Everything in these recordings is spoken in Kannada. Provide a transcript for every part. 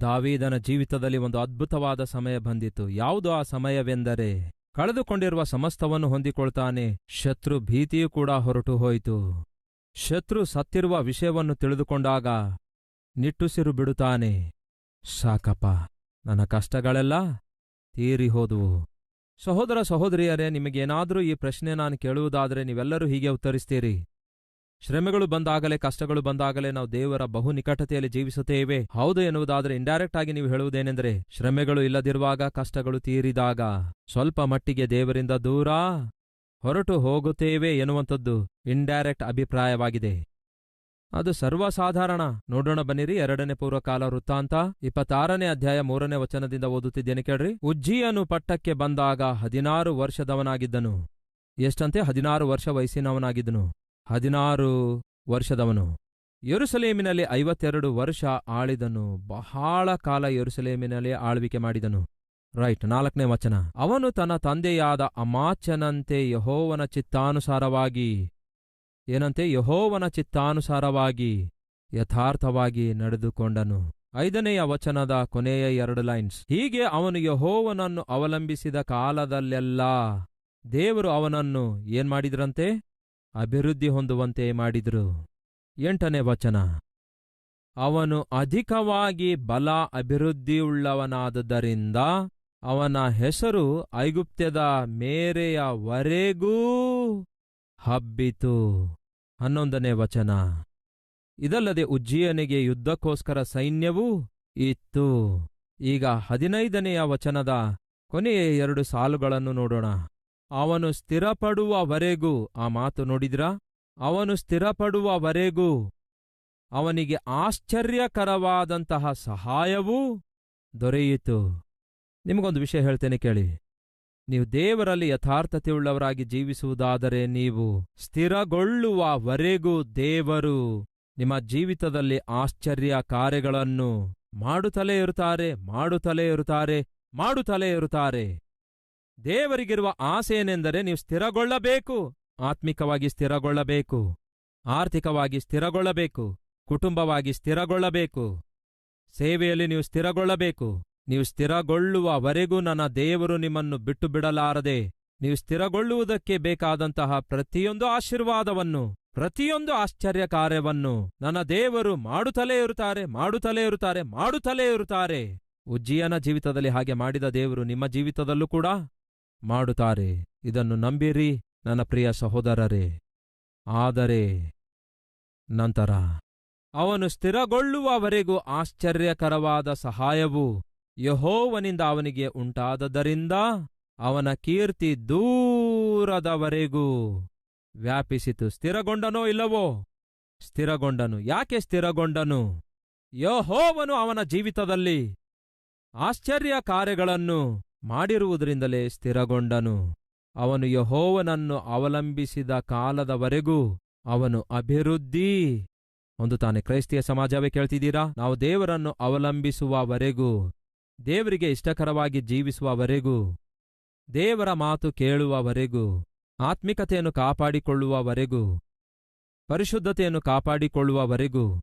ದಾವೀದನ ಜೀವಿತದಲ್ಲಿ ಒಂದು ಅದ್ಭುತವಾದ ಸಮಯ ಬಂದಿತು. ಯಾವುದು ಆ ಸಮಯವೆಂದರೆ, ಕಳೆದುಕೊಂಡಿರುವ ಸಮಸ್ತವನ್ನು ಹೊಂದಿಕೊಳ್ತಾನೆ, ಶತ್ರು ಭೀತಿಯೂ ಕೂಡ ಹೊರಟು ಹೋಯಿತು. ಶತ್ರು ಸತ್ತಿರುವ ವಿಷಯವನ್ನು ತಿಳಿದುಕೊಂಡಾಗ ನಿಟ್ಟುಸಿರು ಬಿಡುತ್ತಾನೆ. ಸಾಕಪ್ಪ, ನನ್ನ ಕಷ್ಟಗಳೆಲ್ಲ ತೀರಿಹೋದುವು ಸಹೋದರ ಸಹೋದರಿಯರೇ, ನಿಮಗೇನಾದರೂ ಈ ಪ್ರಶ್ನೆ ನಾನು ಕೇಳುವುದಾದರೆ ನೀವೆಲ್ಲರೂ ಹೀಗೆ ಉತ್ತರಿಸ್ತೀರಿ. ಶ್ರಮೆಗಳು ಬಂದಾಗಲೇ, ಕಷ್ಟಗಳು ಬಂದಾಗಲೇ ನಾವು ದೇವರ ಬಹು ನಿಕಟತೆಯಲ್ಲಿ ಜೀವಿಸುತ್ತೇವೆ. ಹೌದು ಎನ್ನುವುದಾದರೆ ಇಂಡೈರೆಕ್ಟ್ ಆಗಿ ನೀವು ಹೇಳುವುದೇನೆಂದರೆ, ಶ್ರಮೆಗಳು ಇಲ್ಲದಿರುವಾಗ ಕಷ್ಟಗಳು ತೀರಿದಾಗ ಸ್ವಲ್ಪ ಮಟ್ಟಿಗೆ ದೇವರಿಂದ ದೂರ ಹೊರಟು ಹೋಗುತ್ತೇವೆ ಎನ್ನುವಂಥದ್ದು ಇಂಡೈರೆಕ್ಟ್ ಅಭಿಪ್ರಾಯವಾಗಿದೆ. ಅದು ಸರ್ವಸಾಧಾರಣ. ನೋಡೋಣ ಬನ್ನಿರಿ, ಎರಡನೇ ಪೂರ್ವಕಾಲ ವೃತ್ತಾಂತ, ಇಪ್ಪತ್ತಾರನೇ ಅಧ್ಯಾಯ ಮೂರನೇ ವಚನದಿಂದ ಓದುತ್ತಿದ್ದೇನೆ ಕೇಳ್ರಿ. ಉಜ್ಜಿಯನು ಪಟ್ಟಕ್ಕೆ ಬಂದಾಗ ಹದಿನಾರು ವರ್ಷದವನಾಗಿದ್ದನು. ಎಷ್ಟಂತೆ? ಹದಿನಾರು ವರ್ಷ ವಯಸ್ಸಿನವನಾಗಿದ್ದನು. ಹದಿನಾರು ವರ್ಷದವನು. ಯೆರೂಸಲೇಮಿನಲ್ಲಿ ಐವತ್ತೆರಡು ವರ್ಷ ಆಳಿದನು. ಬಹಳ ಕಾಲ ಯೆರೂಸಲೇಮಿನಲ್ಲಿ ಆಳ್ವಿಕೆ ಮಾಡಿದನು. ರೈಟ್, ನಾಲ್ಕನೇ ವಚನ. ಅವನು ತನ್ನ ತಂದೆಯಾದ ಅಮಾಚನಂತೆ ಯಹೋವನ ಚಿತ್ತಾನುಸಾರವಾಗಿ, ಏನಂತೆ? ಯಹೋವನ ಚಿತ್ತಾನುಸಾರವಾಗಿ ಯಥಾರ್ಥವಾಗಿ ನಡೆದುಕೊಂಡನು. ಐದನೆಯ ವಚನದ ಕೊನೆಯ ಎರಡು ಲೈನ್ಸ್. ಹೀಗೆ ಅವನು ಯಹೋವನನ್ನು ಅವಲಂಬಿಸಿದ ಕಾಲದಲ್ಲೆಲ್ಲ ದೇವರು ಅವನನ್ನು ಏನ್ ಮಾಡಿದ್ರಂತೆ? ಅಭಿವೃದ್ಧಿ ಹೊಂದುವಂತೆ ಮಾಡಿದರು. ಎಂಟನೇ ವಚನ. ಅವನು ಅಧಿಕವಾಗಿ ಬಲ ಅಭಿವೃದ್ಧಿಯುಳ್ಳವನಾದದ್ದರಿಂದ ಅವನ ಹೆಸರು ಐಗುಪ್ತ್ಯದ ಮೇರೆಯವರೆಗೂ ಹಬ್ಬಿತು. ಹನ್ನೊಂದನೇ ವಚನ. ಇದಲ್ಲದೆ ಉಜ್ಜಿಯನಿಗೆ ಯುದ್ಧಕ್ಕೋಸ್ಕರ ಸೈನ್ಯವೂ ಇತ್ತು. ಈಗ ಹದಿನೈದನೆಯ ವಚನದ ಕೊನೆಯ ಎರಡು ಸಾಲುಗಳನ್ನು ನೋಡೋಣ. ಅವನು ಸ್ಥಿರಪಡುವವರೆಗೂ, ಆ ಮಾತು ನೋಡಿದ್ರಾ? ಅವನು ಸ್ಥಿರಪಡುವವರೆಗೂ, ಅವನಿಗೆ ಆಶ್ಚರ್ಯಕರವಾದಂತಹ ಸಹಾಯವೂ ದೊರೆಯಿತು. ನಿಮಗೊಂದು ವಿಷಯ ಹೇಳ್ತೇನೆ ಕೇಳಿ. ನೀವು ದೇವರಲ್ಲಿ ಯಥಾರ್ಥತೆಯುಳ್ಳವರಾಗಿ ಜೀವಿಸುವುದಾದರೆ ನೀವು ಸ್ಥಿರಗೊಳ್ಳುವವರೆಗೂ ದೇವರು ನಿಮ್ಮ ಜೀವಿತದಲ್ಲಿ ಆಶ್ಚರ್ಯ ಕಾರ್ಯಗಳನ್ನು ಮಾಡುತ್ತಲೇ ಇರುತ್ತಾರೆ ಮಾಡುತ್ತಲೇ ಇರುತ್ತಾರೆ ಮಾಡುತ್ತಲೇ ಇರುತ್ತಾರೆ. ದೇವರಿಗಿರುವ ಆಸೆ ಏನೆಂದರೆ ನೀವು ಸ್ಥಿರಗೊಳ್ಳಬೇಕು, ಆತ್ಮಿಕವಾಗಿ ಸ್ಥಿರಗೊಳ್ಳಬೇಕು, ಆರ್ಥಿಕವಾಗಿ ಸ್ಥಿರಗೊಳ್ಳಬೇಕು, ಕುಟುಂಬವಾಗಿ ಸ್ಥಿರಗೊಳ್ಳಬೇಕು, ಸೇವೆಯಲ್ಲಿ ನೀವು ಸ್ಥಿರಗೊಳ್ಳಬೇಕು. ನೀವು ಸ್ಥಿರಗೊಳ್ಳುವವರೆಗೂ ನನ್ನ ದೇವರು ನಿಮ್ಮನ್ನು ಬಿಟ್ಟು ಬಿಡಲಾರದೆ ನೀವು ಸ್ಥಿರಗೊಳ್ಳುವುದಕ್ಕೆ ಬೇಕಾದಂತಹ ಪ್ರತಿಯೊಂದು ಆಶೀರ್ವಾದವನ್ನು, ಪ್ರತಿಯೊಂದು ಆಶ್ಚರ್ಯ ಕಾರ್ಯವನ್ನು ನನ್ನ ದೇವರು ಮಾಡುತ್ತಲೇ ಇರುತ್ತಾರೆ ಮಾಡುತ್ತಲೇ ಇರುತ್ತಾರೆ ಮಾಡುತ್ತಲೇ ಇರುತ್ತಾರೆ. ಉಜ್ಜಿಯನ ಜೀವಿತದಲ್ಲಿ ಹಾಗೆ ಮಾಡಿದ ದೇವರು ನಿಮ್ಮ ಜೀವಿತದಲ್ಲೂ ಕೂಡ ಮಾಡುತ್ತಾರೆ. ಇದನ್ನು ನಂಬಿರಿ, ನನ್ನ ಪ್ರಿಯ ಸಹೋದರರೇ. ಆದರೆ ನಂತರ ಅವನು ಸ್ಥಿರಗೊಳ್ಳುವವರೆಗೂ ಆಶ್ಚರ್ಯಕರವಾದ ಸಹಾಯವು ಯಹೋವನಿಂದ ಅವನಿಗೆ ಉಂಟಾದದರಿಂದ ಅವನ ಕೀರ್ತಿ ದೂರದವರೆಗೂ ವ್ಯಾಪಿಸಿತು. ಸ್ಥಿರಗೊಂಡನೋ ಇಲ್ಲವೋ? ಸ್ಥಿರಗೊಂಡನು. ಯಾಕೆ ಸ್ಥಿರಗೊಂಡನು? ಯಹೋವನು ಅವನ ಜೀವಿತದಲ್ಲಿ ಆಶ್ಚರ್ಯ ಕಾರ್ಯಗಳನ್ನು ಮಾಡಿರುವುದರಿಂದಲೇ ಸ್ಥಿರಗೊಂಡನು. ಅವನು ಯಹೋವನನ್ನು ಅವಲಂಬಿಸಿದ ಕಾಲದವರೆಗೂ ಅವನು ಅಭಿವೃದ್ಧಿ. ಹೊಂದುತ್ತಾನೆ ಕ್ರೈಸ್ತಿಯ ಸಮಾಜವೇ ಕೇಳ್ತಿದ್ದೀರಾ? ನಾವು ದೇವರನ್ನು ಅವಲಂಬಿಸುವವರೆಗೂ, ದೇವರಿಗೆ ಇಷ್ಟಕರವಾಗಿ ಜೀವಿಸುವವರೆಗೂ, ದೇವರ ಮಾತು ಕೇಳುವವರೆಗೂ, ಆತ್ಮಿಕತೆಯನ್ನು ಕಾಪಾಡಿಕೊಳ್ಳುವವರೆಗೂ, ಪರಿಶುದ್ಧತೆಯನ್ನು ಕಾಪಾಡಿಕೊಳ್ಳುವವರೆಗೂ,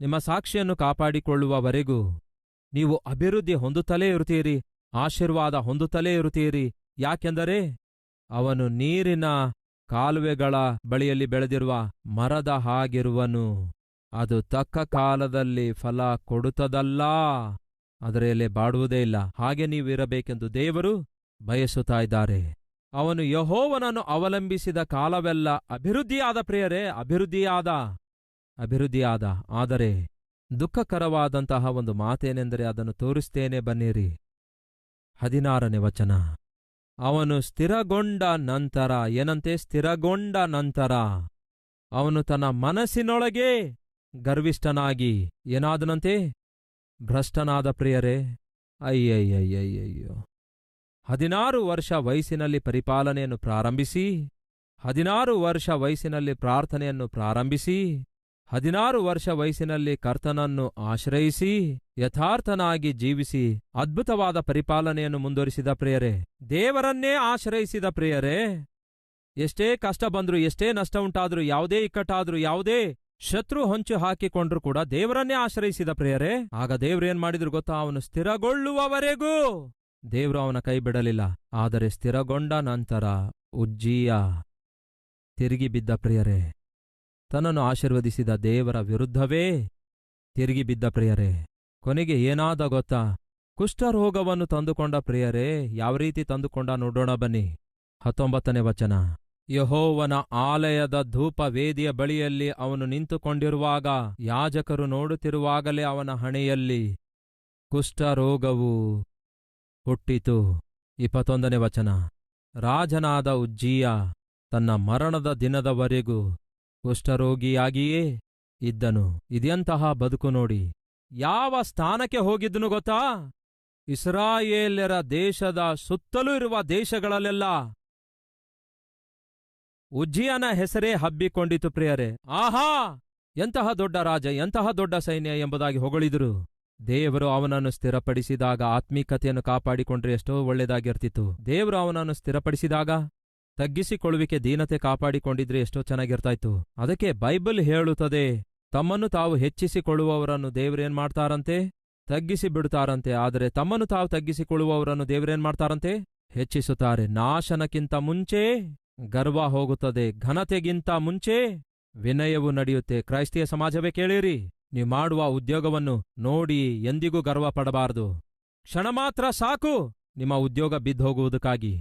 ನಿಮ್ಮ ಸಾಕ್ಷಿಯನ್ನು ಕಾಪಾಡಿಕೊಳ್ಳುವವರೆಗೂ, ನೀವು ಅಭಿವೃದ್ಧಿ ಹೊಂದುತ್ತಲೇ ಇರುತ್ತೀರಿ. ಆಶೀರ್ವಾದ ಹೊಂದುತ್ತಲೇ ಇರುತ್ತೀರಿ. ಯಾಕೆಂದರೆ ಅವನು ನೀರಿನ ಕಾಲುವೆಗಳ ಬಳಿಯಲ್ಲಿ ಬೆಳೆದಿರುವ ಮರದ ಹಾಗಿರುವನು. ಅದು ತಕ್ಕ ಕಾಲದಲ್ಲಿ ಫಲ ಕೊಡುತ್ತದಲ್ಲ. ಅದರಲ್ಲಿ ಬಾಡುವುದೇ ಇಲ್ಲ. ಹಾಗೆ ನೀವಿರಬೇಕೆಂದು ದೇವರು ಬಯಸುತ್ತಾ ಇದ್ದಾರೆ. ಅವನು ಯಹೋವನನ್ನು ಅವಲಂಬಿಸಿದ ಕಾಲವೆಲ್ಲ ಅಭಿವೃದ್ಧಿಯಾದ ಪ್ರಿಯರೇ, ಅಭಿವೃದ್ಧಿಯಾದ ಅಭಿವೃದ್ಧಿಯಾದ. ಆದರೆ ದುಃಖಕರವಾದಂತಹ ಒಂದು ಮಾತೇನೆಂದರೆ ಅದನ್ನು ತೋರಿಸ್ತೇನೆ ಬನ್ನಿರಿ. ಹದಿನಾರನೇ ವಚನ. ಅವನು ಸ್ಥಿರಗೊಂಡ ನಂತರ, ಏನಂತೆ? ಸ್ಥಿರಗೊಂಡ ನಂತರ ಅವನು ತನ್ನ ಮನಸ್ಸಿನೊಳಗೆ ಗರ್ವಿಷ್ಠನಾಗಿ, ಏನಾದನಂತೆ? ಭ್ರಷ್ಟನಾದ ಪ್ರಿಯರೇ, ಅಯ್ಯಯ್ಯಯ್ಯಯ್ಯಯ್ಯೋ. ಹದಿನಾರು ವರ್ಷ ವಯಸ್ಸಿನಲ್ಲಿ ಪರಿಪಾಲನೆಯನ್ನು ಪ್ರಾರಂಭಿಸಿ, ಹದಿನಾರು ವರ್ಷ ವಯಸ್ಸಿನಲ್ಲಿ ಪ್ರಾರ್ಥನೆಯನ್ನು ಪ್ರಾರಂಭಿಸಿ ಹದಿನಾರು ವರ್ಷ ವಯಸ್ಸಿನಲ್ಲಿ ಕರ್ತನನ್ನು ಆಶ್ರಯಿಸಿ, ಯಥಾರ್ಥನಾಗಿ ಜೀವಿಸಿ, ಅದ್ಭುತವಾದ ಪರಿಪಾಲನೆಯನ್ನು ಮುಂದುವರಿಸಿದ ಪ್ರಿಯರೇ, ದೇವರನ್ನೇ ಆಶ್ರಯಿಸಿದ ಪ್ರಿಯರೇ, ಎಷ್ಟೇ ಕಷ್ಟ ಬಂದರೂ, ಎಷ್ಟೇ ನಷ್ಟ ಉಂಟಾದ್ರೂ, ಯಾವುದೇ ಇಕ್ಕಟ್ಟಾದ್ರೂ, ಯಾವುದೇ ಶತ್ರು ಹೊಂಚು ಹಾಕಿಕೊಂಡ್ರು ಕೂಡ ದೇವರನ್ನೇ ಆಶ್ರಯಿಸಿದ ಪ್ರಿಯರೇ, ಆಗ ದೇವ್ರೇನ್ ಮಾಡಿದ್ರು ಗೊತ್ತಾ? ಅವನು ಸ್ಥಿರಗೊಳ್ಳುವವರೆಗೂ ದೇವ್ರು ಅವನ ಕೈ ಬಿಡಲಿಲ್ಲ. ಆದರೆ ಸ್ಥಿರಗೊಂಡ ನಂತರ ಉಜ್ಜೀಯ ತಿರುಗಿ ಬಿದ್ದ ಪ್ರಿಯರೇ ತನ್ನನ್ನು ಆಶೀರ್ವದಿಸಿದ ದೇವರ ವಿರುದ್ಧವೇ ತಿರುಗಿ ಬಿದ್ದ ಪ್ರಿಯರೇ. ಕೊನೆಗೆ ಏನಾದ ಗೊತ್ತಾ? ಕುಷ್ಠರೋಗವನ್ನು ತಂದುಕೊಂಡ ಪ್ರಿಯರೇ, ಯಾವ ರೀತಿ ತಂದುಕೊಂಡ ನೋಡೋಣ ಬನ್ನಿ. ಹತ್ತೊಂಬತ್ತನೇ ವಚನ. ಯಹೋವನ ಆಲಯದ ಧೂಪ ವೇದಿಯ ಬಳಿಯಲ್ಲಿ ಅವನು ನಿಂತುಕೊಂಡಿರುವಾಗ, ಯಾಜಕರು ನೋಡುತ್ತಿರುವಾಗಲೇ ಅವನ ಹಣೆಯಲ್ಲಿ ಕುಷ್ಠರೋಗವು ಹುಟ್ಟಿತು. ಇಪ್ಪತ್ತೊಂದನೇ ವಚನ. ರಾಜನಾದ ಉಜ್ಜೀಯ ತನ್ನ ಮರಣದ ದಿನದವರೆಗೂ ಕುಷ್ಠರೋಗಿಯಾಗಿಯೇ ಇದ್ದನು. ಇದೆಂತಹ ಬದುಕು ನೋಡಿ. ಯಾವ ಸ್ಥಾನಕ್ಕೆ ಹೋಗಿದ್ದನು ಗೊತ್ತಾ? ಇಸ್ರಾಯೇಲ್ಯರ ದೇಶದ ಸುತ್ತಲೂ ಇರುವ ದೇಶಗಳಲ್ಲೆಲ್ಲ. ಉಜ್ಜಿಯನ ಹೆಸರೇ ಹಬ್ಬಿಕೊಂಡಿತು ಪ್ರಿಯರೇ. ಆಹಾ! ಎಂತಹ ದೊಡ್ಡ ರಾಜ, ಎಂತಹ ದೊಡ್ಡ ಸೈನ್ಯ ಎಂಬುದಾಗಿ ಹೊಗಳಿದರು. ದೇವರು ಅವನನ್ನು ಸ್ಥಿರಪಡಿಸಿದಾಗ ಆತ್ಮೀಕತೆಯನ್ನು ಕಾಪಾಡಿಕೊಂಡ್ರೆ ಎಷ್ಟೋ ಒಳ್ಳೆಯದಾಗಿರ್ತಿತ್ತು. ದೇವರು ಅವನನ್ನು ಸ್ಥಿರಪಡಿಸಿದಾಗ ತಗ್ಗಿಸಿಕೊಳ್ಳುವಿಕೆ ದೀನತೆ ಕಾಪಾಡಿಕೊಂಡಿದ್ರೆ ಎಷ್ಟೋ ಚೆನ್ನಾಗಿರ್ತಾಯಿತ್ತು ಅದಕ್ಕೆ ಬೈಬಲ್ ಹೇಳುತ್ತದೆ, ತಮ್ಮನ್ನು ತಾವು ಹೆಚ್ಚಿಸಿಕೊಳ್ಳುವವರನ್ನು ದೇವರೇನ್ ಮಾಡ್ತಾರಂತೆ? ತಗ್ಗಿಸಿ ಬಿಡುತ್ತಾರಂತೆ ಆದರೆ ತಮ್ಮನ್ನು ತಾವು ತಗ್ಗಿಸಿಕೊಳ್ಳುವವರನ್ನು ದೇವರೇನ್ ಮಾಡ್ತಾರಂತೆ? ಹೆಚ್ಚಿಸುತ್ತಾರೆ. ನಾಶನಕ್ಕಿಂತ ಮುಂಚೆ ಗರ್ವ ಹೋಗುತ್ತದೆ, ಘನತೆಗಿಂತ ಮುಂಚೆ ವಿನಯವು ನಡೆಯುತ್ತೆ. ಕ್ರೈಸ್ತಿಯ ಸಮಾಜವೇ ಕೇಳಿರಿ, ನೀವು ಮಾಡುವ ಉದ್ಯೋಗವನ್ನು ನೋಡಿ ಎಂದಿಗೂ ಗರ್ವ ಪಡಬಾರದು ಕ್ಷಣ ಮಾತ್ರ ಸಾಕು, ನಿಮ್ಮ ಉದ್ಯೋಗ ಬಿದ್ದೋಗುವುದಕ್ಕಾಗಿ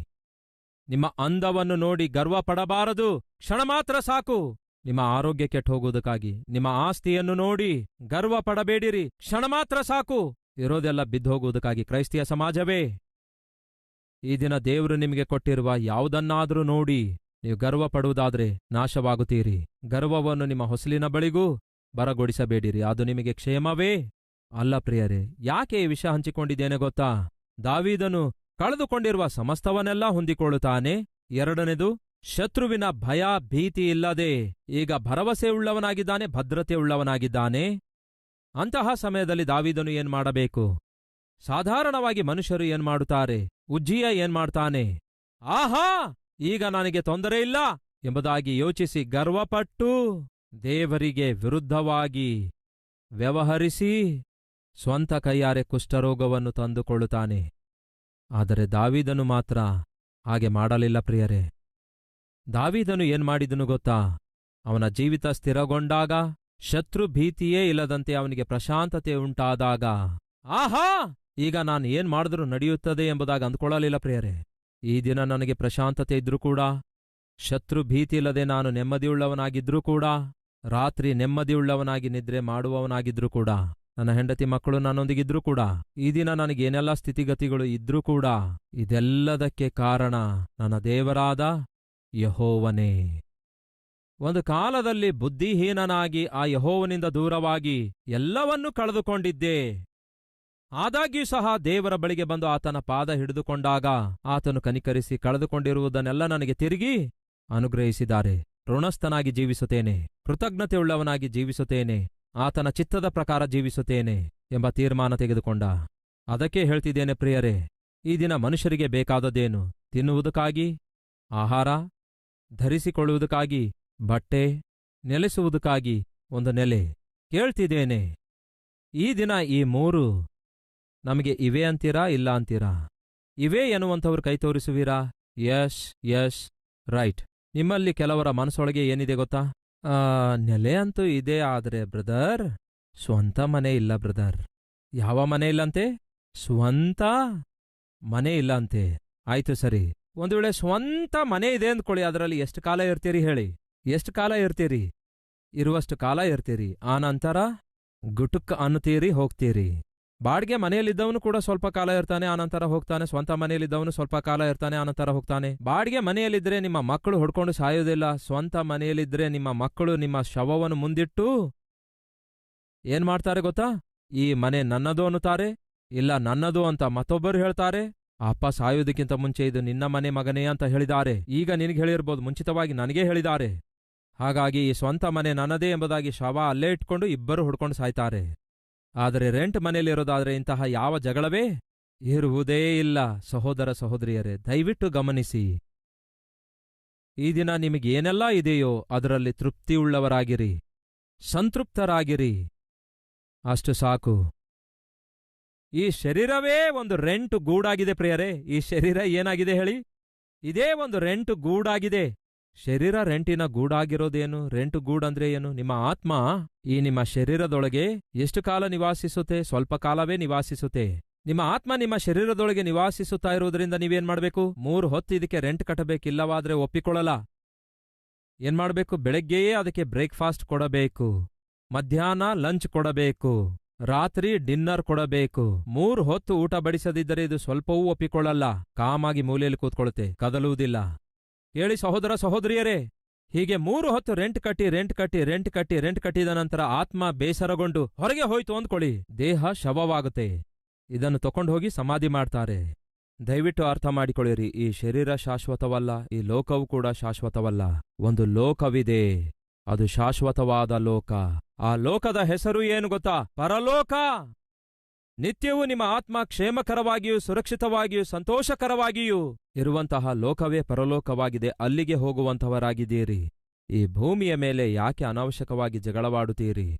ನಿಮ್ಮ ಅಂದವನ್ನು ನೋಡಿ ಗರ್ವ ಪಡಬಾರದು ಕ್ಷಣ ಮಾತ್ರ ಸಾಕು. ನಿಮ್ಮ ಆರೋಗ್ಯ ಕೆಟ್ಟು ಹೋಗುವುದಕ್ಕಾಗಿ ನಿಮ್ಮ ಆಸ್ತಿಯನ್ನು ನೋಡಿ ಗರ್ವ ಪಡಬೇಡಿರಿ ಕ್ಷಣ ಮಾತ್ರ ಸಾಕು. ಇರೋದೆಲ್ಲ ಬಿದ್ದೋಗುವುದಕ್ಕಾಗಿ ಕ್ರೈಸ್ತಿಯ ಸಮಾಜವೇ. ಈ ದಿನ ದೇವರು ನಿಮಗೆ ಕೊಟ್ಟಿರುವ ಯಾವುದನ್ನಾದರೂ ನೋಡಿ ನೀವು ಗರ್ವ ಪಡುವುದಾದ್ರೆ ನಾಶವಾಗುತ್ತೀರಿ. ಗರ್ವವನ್ನು ನಿಮ್ಮ ಹೊಸಲಿನ ಬಳಿಗೂ ಬರಗೊಡಿಸಬೇಡಿರಿ. ಅದು ನಿಮಗೆ ಕ್ಷೇಮವೇ. ಅಲ್ಲ ಪ್ರಿಯರೇ, ಯಾಕೆ ಈ ವಿಷಯ ಹಂಚಿಕೊಂಡಿದ್ದೇನೆ ಗೊತ್ತಾ? ದಾವೀದನು ಕಳೆದುಕೊಂಡಿರುವ ಸಮಸ್ತವನ್ನೆಲ್ಲ ಹೊಂದಿಕೊಳ್ಳುತ್ತಾನೆ. ಎರಡನೇದು ಶತ್ರುವಿನ ಭಯ ಭೀತಿ ಇಲ್ಲದೆ ಈಗ ಭರವಸೆ ಉಳ್ಳವನಾಗಿದ್ದಾನೆ ಭದ್ರತೆ ಉಳ್ಳವನಾಗಿದ್ದಾನೆ ಅಂತಹ ಸಮಯದಲ್ಲಿ ದಾವಿದನು ಏನ್ ಮಾಡಬೇಕು? ಸಾಧಾರಣವಾಗಿ ಮನುಷ್ಯರು ಏನ್ ಮಾಡುತ್ತಾರೆ? ಉಜ್ಜಿಯ ಏನ್ ಮಾಡ್ತಾನೆ? ಆಹಾ! ಈಗ ನನಗೆ ತೊಂದರೆ ಇಲ್ಲ ಎಂಬುದಾಗಿ ಯೋಚಿಸಿ ಗರ್ವಪಟ್ಟು ದೇವರಿಗೆ ವಿರುದ್ಧವಾಗಿ ವ್ಯವಹರಿಸಿ ಸ್ವಂತ ಕೈಯಾರೆ ಕುಷ್ಠರೋಗವನ್ನು ತಂದುಕೊಳ್ಳುತ್ತಾನೆ. ಆದರೆ ದಾವೀದನು ಮಾತ್ರ ಹಾಗೆ ಮಾಡಲಿಲ್ಲ ಪ್ರಿಯರೇ. ದಾವೀದನು ಏನ್ ಮಾಡಿದನು ಗೊತ್ತಾ? ಅವನ ಜೀವಿತ ಸ್ಥಿರಗೊಂಡಾಗ, ಶತ್ರು ಭೀತಿಯೇ ಇಲ್ಲದಂತೆ ಅವನಿಗೆ ಪ್ರಶಾಂತತೆ ಉಂಟಾದಾಗ, ಆಹಾ! ಈಗ ನಾನು ಏನ್ ಮಾಡಿದ್ರೂ ನಡೆಯುತ್ತದೆ ಎಂಬುದಾಗಿ ಅಂದ್ಕೊಳ್ಳಲಿಲ್ಲ ಪ್ರಿಯರೇ. ಈ ದಿನ ನನಗೆ ಪ್ರಶಾಂತತೆ ಇದ್ರೂ ಕೂಡ, ಶತ್ರು ಭೀತಿ ಇಲ್ಲದೆ ನಾನು ನೆಮ್ಮದಿಯುಳ್ಳವನಾಗಿದ್ರೂ ಕೂಡ, ರಾತ್ರಿ ನೆಮ್ಮದಿಯುಳ್ಳವನಾಗಿ ನಿದ್ರೆ ಮಾಡುವವನಾಗಿದ್ರೂ ಕೂಡ. ನನ್ನ ಹೆಂಡತಿ ಮಕ್ಕಳು ನನ್ನೊಂದಿಗಿದ್ರೂ ಕೂಡ, ಈ ದಿನ ನನಗೇನೆಲ್ಲ ಸ್ಥಿತಿಗತಿಗಳು ಇದ್ರೂ ಕೂಡ, ಇದೆಲ್ಲದಕ್ಕೆ ಕಾರಣ ನನ್ನ ದೇವರಾದ ಯಹೋವನೇ. ಒಂದು ಕಾಲದಲ್ಲಿ ಬುದ್ಧಿಹೀನನಾಗಿ ಆ ಯಹೋವನಿಂದ ದೂರವಾಗಿ ಎಲ್ಲವನ್ನೂ ಕಳೆದುಕೊಂಡಿದ್ದೆ. ಆದಾಗ್ಯೂ ಸಹ ದೇವರ ಬಳಿಗೆ ಬಂದು ಆತನ ಪಾದ ಹಿಡಿದುಕೊಂಡಾಗ ಆತನು ಕನಿಕರಿಸಿ ಕಳೆದುಕೊಂಡಿರುವುದನ್ನೆಲ್ಲ ನನಗೆ ತಿರುಗಿ ಅನುಗ್ರಹಿಸಿದ್ದಾರೆ. ಋಣಸ್ಥನಾಗಿ ಜೀವಿಸುತ್ತೇನೆ. ಕೃತಜ್ಞತೆಯುಳ್ಳವನಾಗಿ ಜೀವಿಸುತ್ತೇನೆ. ಆತನ ಚಿತ್ತದ ಪ್ರಕಾರ ಜೀವಿಸುತ್ತೇನೆ ಎಂಬ ತೀರ್ಮಾನ ತೆಗೆದುಕೊಂಡ. ಅದಕ್ಕೆ ಹೇಳ್ತಿದ್ದೇನೆ, ಪ್ರಿಯರೇ, ಈ ದಿನ ಮನುಷ್ಯರಿಗೆ ಬೇಕಾದದ್ದೇನು? ತಿನ್ನುವುದಕ್ಕಾಗಿ? ಆಹಾರ? ಧರಿಸಿಕೊಳ್ಳುವುದಕ್ಕಾಗಿ? ಬಟ್ಟೆ? ನೆಲೆಸುವುದಕ್ಕಾಗಿ? ಒಂದು ನೆಲೆ. ಕೇಳ್ತಿದ್ದೇನೆ, ಈ ದಿನ ಈ ಮೂರು ನಮಗೆ ಇವೆ ಅಂತೀರಾ, ಇಲ್ಲ ಅಂತೀರಾ? ಇವೇ ಎನ್ನುವಂಥವ್ರು ಕೈ ತೋರಿಸುವೀರಾ? ಯಶ್ ಯಶ್, ರೈಟ್. ನಿಮ್ಮಲ್ಲಿ ಕೆಲವರ ಮನಸ್ಸೊಳಗೆ ಏನಿದೆ ಗೊತ್ತಾ? ನೆಲೆ ಅಂತೂ ಇದೆ ಆದ್ರೆ ಬ್ರದರ್, ಸ್ವಂತ ಮನೆ ಇಲ್ಲ ಬ್ರದರ್. ಯಾವ ಮನೆ ಇಲ್ಲಂತೆ? ಸ್ವಂತ ಮನೆ ಇಲ್ಲ ಅಂತೆ ಆಯ್ತು ಸರಿ. ಒಂದು ವೇಳೆ ಸ್ವಂತ ಮನೆ ಇದೆ ಅಂದ್ಕೊಳ್ಳಿ, ಅದರಲ್ಲಿ ಎಷ್ಟು ಕಾಲ ಇರ್ತೀರಿ ಹೇಳಿ. ಎಷ್ಟು ಕಾಲ ಇರ್ತೀರಿ? ಇರುವಷ್ಟು ಕಾಲ ಇರ್ತೀರಿ. ಆ ನಂತರ ಗುಟುಕ್ ಅನ್ನುತ್ತೀರಿ, ಹೋಗ್ತೀರಿ. ಬಾಡ್ಗೆ ಮನೆಯಲ್ಲಿದ್ದವನು ಕೂಡ ಸ್ವಲ್ಪ ಕಾಲ ಇರ್ತಾನೆ, ಆನಂತರ ಹೋಗ್ತಾನೆ, ಸ್ವಂತ ಮನೆಯಲ್ಲಿದ್ದವನು ಸ್ವಲ್ಪ ಕಾಲ ಇರ್ತಾನೆ, ಆನಂತರ ಹೋಗ್ತಾನೆ. ಬಾಡಿಗೆ ಮನೆಯಲ್ಲಿದ್ರೆ ನಿಮ್ಮ ಮಕ್ಕಳು ಹೊಡ್ಕೊಂಡು ಸಾಯೋದಿಲ್ಲ, ಸ್ವಂತ ಮನೆಯಲ್ಲಿದ್ರೆ ನಿಮ್ಮ ಮಕ್ಕಳು ನಿಮ್ಮ ಶವವನ್ನು ಮುಂದಿಟ್ಟು ಏನ್ ಮಾಡ್ತಾರೆ ಗೊತ್ತಾ? ಈ ಮನೆ ನನ್ನದು ಅನ್ನುತ್ತಾರೆ, ಇಲ್ಲ ನನ್ನದು ಅಂತ ಮತ್ತೊಬ್ಬರು ಹೇಳ್ತಾರೆ, ಅಪ್ಪ ಸಾಯೋದಕ್ಕಿಂತ ಮುಂಚೆ ಇದು ನಿನ್ನ ಮನೆ ಮಗನೇ ಅಂತ ಹೇಳಿದ್ದಾರೆ. ಈಗ ನಿನಗೆ ಹೇಳಿರ್ಬೋದು, ಮುಂಚಿತವಾಗಿ ನನಗೆ ಹೇಳಿದ್ದಾರೆ. ಹಾಗಾಗಿ ಈ ಸ್ವಂತ ಮನೆ ನನ್ನದೇ ಎಂಬುದಾಗಿ ಶವ ಅಲ್ಲೇ ಇಟ್ಕೊಂಡು ಇಬ್ಬರು ಹುಡ್ಕೊಂಡು ಸಾಯ್ತಾರೆ. ಆದರೆ ರೆಂಟ್ ಮನೆಯಲ್ಲಿರೋದಾದ್ರೆ ಇಂತಹ ಯಾವ ಜಗಳವೇ ಇರುವುದೇ ಇಲ್ಲ. ಸಹೋದರ ಸಹೋದರಿಯರೇ, ದಯವಿಟ್ಟು ಗಮನಿಸಿ. ಈ ದಿನ ನಿಮಗೇನೆಲ್ಲ ಇದೆಯೋ ಅದರಲ್ಲಿ ತೃಪ್ತಿಯುಳ್ಳವರಾಗಿರಿ, ಸಂತೃಪ್ತರಾಗಿರಿ. ಅಷ್ಟು ಸಾಕು. ಈ ಶರೀರವೇ ಒಂದು ರೆಂಟು ಗೂಡಾಗಿದೆ ಪ್ರಿಯರೇ. ಈ ಶರೀರ ಏನಾಗಿದೆ ಹೇಳಿ? ಇದೇ ಒಂದು ರೆಂಟು ಗೂಡಾಗಿದೆ. ಶರೀರ ರೆಂಟಿನ ಗೂಡಾಗಿರೋದೇನು? ರೆಂಟು ಗೂಡಂದ್ರೆ ಏನು? ನಿಮ್ಮ ಆತ್ಮ ಈ ನಿಮ್ಮ ಶರೀರದೊಳಗೆ ಎಷ್ಟು ಕಾಲ ನಿವಾಸಿಸುತ್ತೆ? ಸ್ವಲ್ಪ ಕಾಲವೇ ನಿವಾಸಿಸುತ್ತೆ. ನಿಮ್ಮ ಆತ್ಮ ನಿಮ್ಮ ಶರೀರದೊಳಗೆ ನಿವಾಸಿಸುತ್ತಾ ಇರುವುದರಿಂದ ನೀವೇನ್ ಮಾಡ್ಬೇಕು? ಮೂರು ಹೊತ್ತು ಇದಕ್ಕೆ ರೆಂಟ್ ಕಟ್ಟಬೇಕಿಲ್ಲವಾದ್ರೆ ಒಪ್ಪಿಕೊಳ್ಳಲ್ಲ. ಏನ್ ಮಾಡ್ಬೇಕು? ಬೆಳಗ್ಗೆಯೇ ಅದಕ್ಕೆ ಬ್ರೇಕ್ಫಾಸ್ಟ್ ಕೊಡಬೇಕು. ಮಧ್ಯಾಹ್ನ ಲಂಚ್ ಕೊಡಬೇಕು. ರಾತ್ರಿ ಡಿನ್ನರ್ ಕೊಡಬೇಕು. ಮೂರು ಹೊತ್ತು ಊಟ ಬಡಿಸದಿದ್ದರೆ ಇದು ಸ್ವಲ್ಪವೂ ಒಪ್ಪಿಕೊಳ್ಳಲ್ಲ. ಕಾಮಾಗಿ ಮೂಲೆಯಲ್ಲಿ ಕೂತ್ಕೊಳ್ಳುತ್ತೆ. ಕದಲುವುದಿಲ್ಲ. ಹೇಳಿ ಸಹೋದರ ಸಹೋದರಿಯರೇ, ಹೀಗೆ ಮೂರು ಹೊತ್ತು ರೆಂಟ್ ಕಟ್ಟಿ ರೆಂಟ್ ಕಟ್ಟಿ ರೆಂಟ್ ಕಟ್ಟಿ, ರೆಂಟ್ ಕಟ್ಟಿದ ನಂತರ ಆತ್ಮ ಬೇಸರಗೊಂಡು ಹೊರಗೆ ಹೋಯ್ತು ಅಂದ್ಕೊಳ್ಳಿ. ದೇಹ ಶವವಾಗುತ್ತೆ. ಇದನ್ನು ತಕೊಂಡು ಹೋಗಿ ಸಮಾಧಿ ಮಾಡ್ತಾರೆ. ದಯವಿಟ್ಟು ಅರ್ಥ ಮಾಡಿಕೊಳ್ಳಿರಿ, ಈ ಶರೀರ ಶಾಶ್ವತವಲ್ಲ, ಈ ಲೋಕವೂ ಕೂಡ ಶಾಶ್ವತವಲ್ಲ. ಒಂದು ಲೋಕವಿದೆ. ಅದು ಶಾಶ್ವತವಾದ ಲೋಕ. ಆ ಲೋಕದ ಹೆಸರು ಏನು ಗೊತ್ತಾ? ಪರಲೋಕ! ನಿತ್ಯವೂ ನಿಮ್ಮ ಆತ್ಮ ಕ್ಷೇಮಕರವಾಗಿಯೂ, ಸುರಕ್ಷಿತವಾಗಿಯೂ, ಸಂತೋಷಕರವಾಗಿಯೂ ಇರುವಂತಹ ಲೋಕವೇ ಪರಲೋಕವಾಗಿದೆ, ಅಲ್ಲಿಗೆ ಹೋಗುವಂಥವರಾಗಿದ್ದೀರಿ. ಈ ಭೂಮಿಯ ಮೇಲೆ ಯಾಕೆ ಅನಾವಶ್ಯಕವಾಗಿ ಜಗಳವಾಡುತ್ತೀರಿ?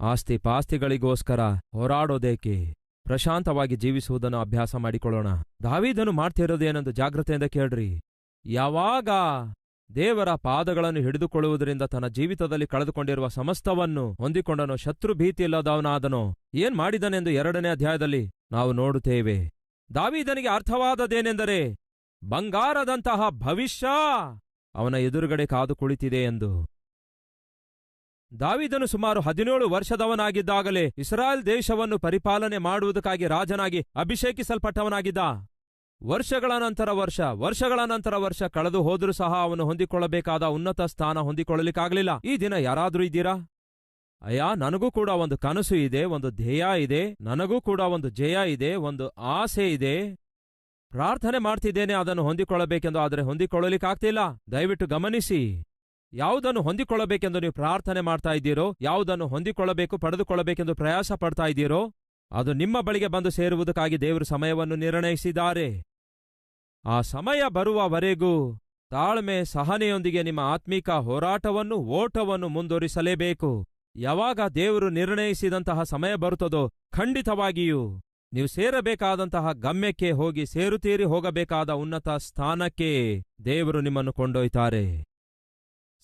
ಆಸ್ತಿ ಪಾಸ್ತಿಗಳಿಗೋಸ್ಕರ ಹೋರಾಡೋದೇಕೆ? ಪ್ರಶಾಂತವಾಗಿ ಜೀವಿಸುವುದನ್ನು ಅಭ್ಯಾಸ ಮಾಡಿಕೊಳ್ಳೋಣ. ದಾವಿದನು ಮಾಡ್ತಿರೋದೇನೆಂದು ಜಾಗ್ರತೆಯಿಂದ ಕೇಳ್ರಿ. ಯಾವಾಗ ದೇವರ ಪಾದಗಳನ್ನು ಹಿಡಿದುಕೊಳ್ಳುವುದರಿಂದ ತನ್ನ ಜೀವಿತದಲ್ಲಿ ಕಳೆದುಕೊಂಡಿರುವ ಸಮಸ್ತವನ್ನು ಹೊಂದಿಕೊಂಡನು, ಶತ್ರು ಭೀತಿಯಿಲ್ಲದವನಾದನೋ ಏನ್ ಮಾಡಿದನೆಂದು ಎರಡನೇ ಅಧ್ಯಾಯದಲ್ಲಿ ನಾವು ನೋಡುತ್ತೇವೆ. ದಾವಿದನಿಗೆ ಅರ್ಥವಾದದೇನೆಂದರೆ ಬಂಗಾರದಂತಹ ಭವಿಷ್ಯ ಅವನ ಎದುರುಗಡೆ ಕಾದು ಕುಳಿತಿದೆ ಎಂದು. ದಾವಿದನು ಸುಮಾರು ಹದಿನೇಳು ವರ್ಷದವನಾಗಿದ್ದಾಗಲೇ ಇಸ್ರಾಯೇಲ್ ದೇಶವನ್ನು ಪರಿಪಾಲನೆ ಮಾಡುವುದಕ್ಕಾಗಿ ರಾಜನಾಗಿ ಅಭಿಷೇಕಿಸಲ್ಪಟ್ಟವನಾಗಿದ್ದ. ವರ್ಷಗಳ ನಂತರ ವರ್ಷ, ವರ್ಷಗಳ ನಂತರ ವರ್ಷ ಕಳೆದು ಹೋದರೂ ಸಹ ಅವನು ಹೊಂದಿಕೊಳ್ಳಬೇಕಾದ ಉನ್ನತ ಸ್ಥಾನ ಹೊಂದಿಕೊಳ್ಳಲಿಕ್ಕಾಗಲಿಲ್ಲ. ಈ ದಿನ ಯಾರಾದರೂ ಇದ್ದೀರಾ? ಅಯ್ಯ, ನನಗೂ ಕೂಡ ಒಂದು ಕನಸು ಇದೆ, ಒಂದು ಧ್ಯೇಯ ಇದೆ, ನನಗೂ ಕೂಡ ಒಂದು ಜಯ ಇದೆ, ಒಂದು ಆಸೆ ಇದೆ. ಪ್ರಾರ್ಥನೆ ಮಾಡ್ತಿದ್ದೇನೆ, ಅದನ್ನು ಹೊಂದಿಕೊಳ್ಳಬೇಕೆಂದು, ಆದರೆ ಹೊಂದಿಕೊಳ್ಳಲಿಕ್ಕಾಗ್ತಿಲ್ಲ. ದಯವಿಟ್ಟು ಗಮನಿಸಿ. ಯಾವುದನ್ನು ಹೊಂದಿಕೊಳ್ಳಬೇಕೆಂದು ನೀವು ಪ್ರಾರ್ಥನೆ ಮಾಡ್ತಾ ಇದ್ದೀರೋ, ಯಾವುದನ್ನು ಹೊಂದಿಕೊಳ್ಳಬೇಕು, ಪಡೆದುಕೊಳ್ಳಬೇಕೆಂದು ಪ್ರಯಾಸ ಪಡ್ತಾ ಇದ್ದೀರೋ, ಅದು ನಿಮ್ಮ ಬಳಿಗೆ ಬಂದು ಸೇರುವುದಕ್ಕಾಗಿ ದೇವರು ಸಮಯವನ್ನು ನಿರ್ಣಯಿಸಿದ್ದಾರೆ. ಆ ಸಮಯ ಬರುವವರೆಗೂ ತಾಳ್ಮೆ ಸಹನೆಯೊಂದಿಗೆ ನಿಮ್ಮ ಆತ್ಮೀಕ ಹೋರಾಟವನ್ನು, ಓಟವನ್ನು ಮುಂದುವರಿಸಲೇಬೇಕು. ಯಾವಾಗ ದೇವರು ನಿರ್ಣಯಿಸಿದಂತಹ ಸಮಯ ಬರುತ್ತದೋ, ಖಂಡಿತವಾಗಿಯೂ. ನೀವು ಸೇರಬೇಕಾದಂತಹ ಗಮ್ಯಕ್ಕೆ ಹೋಗಿ ಸೇರುತ್ತೀರಿ, ಹೋಗಬೇಕಾದ ಉನ್ನತ ಸ್ಥಾನಕ್ಕೆ ದೇವರು ನಿಮ್ಮನ್ನು ಕೊಂಡೊಯ್ತಾರೆ.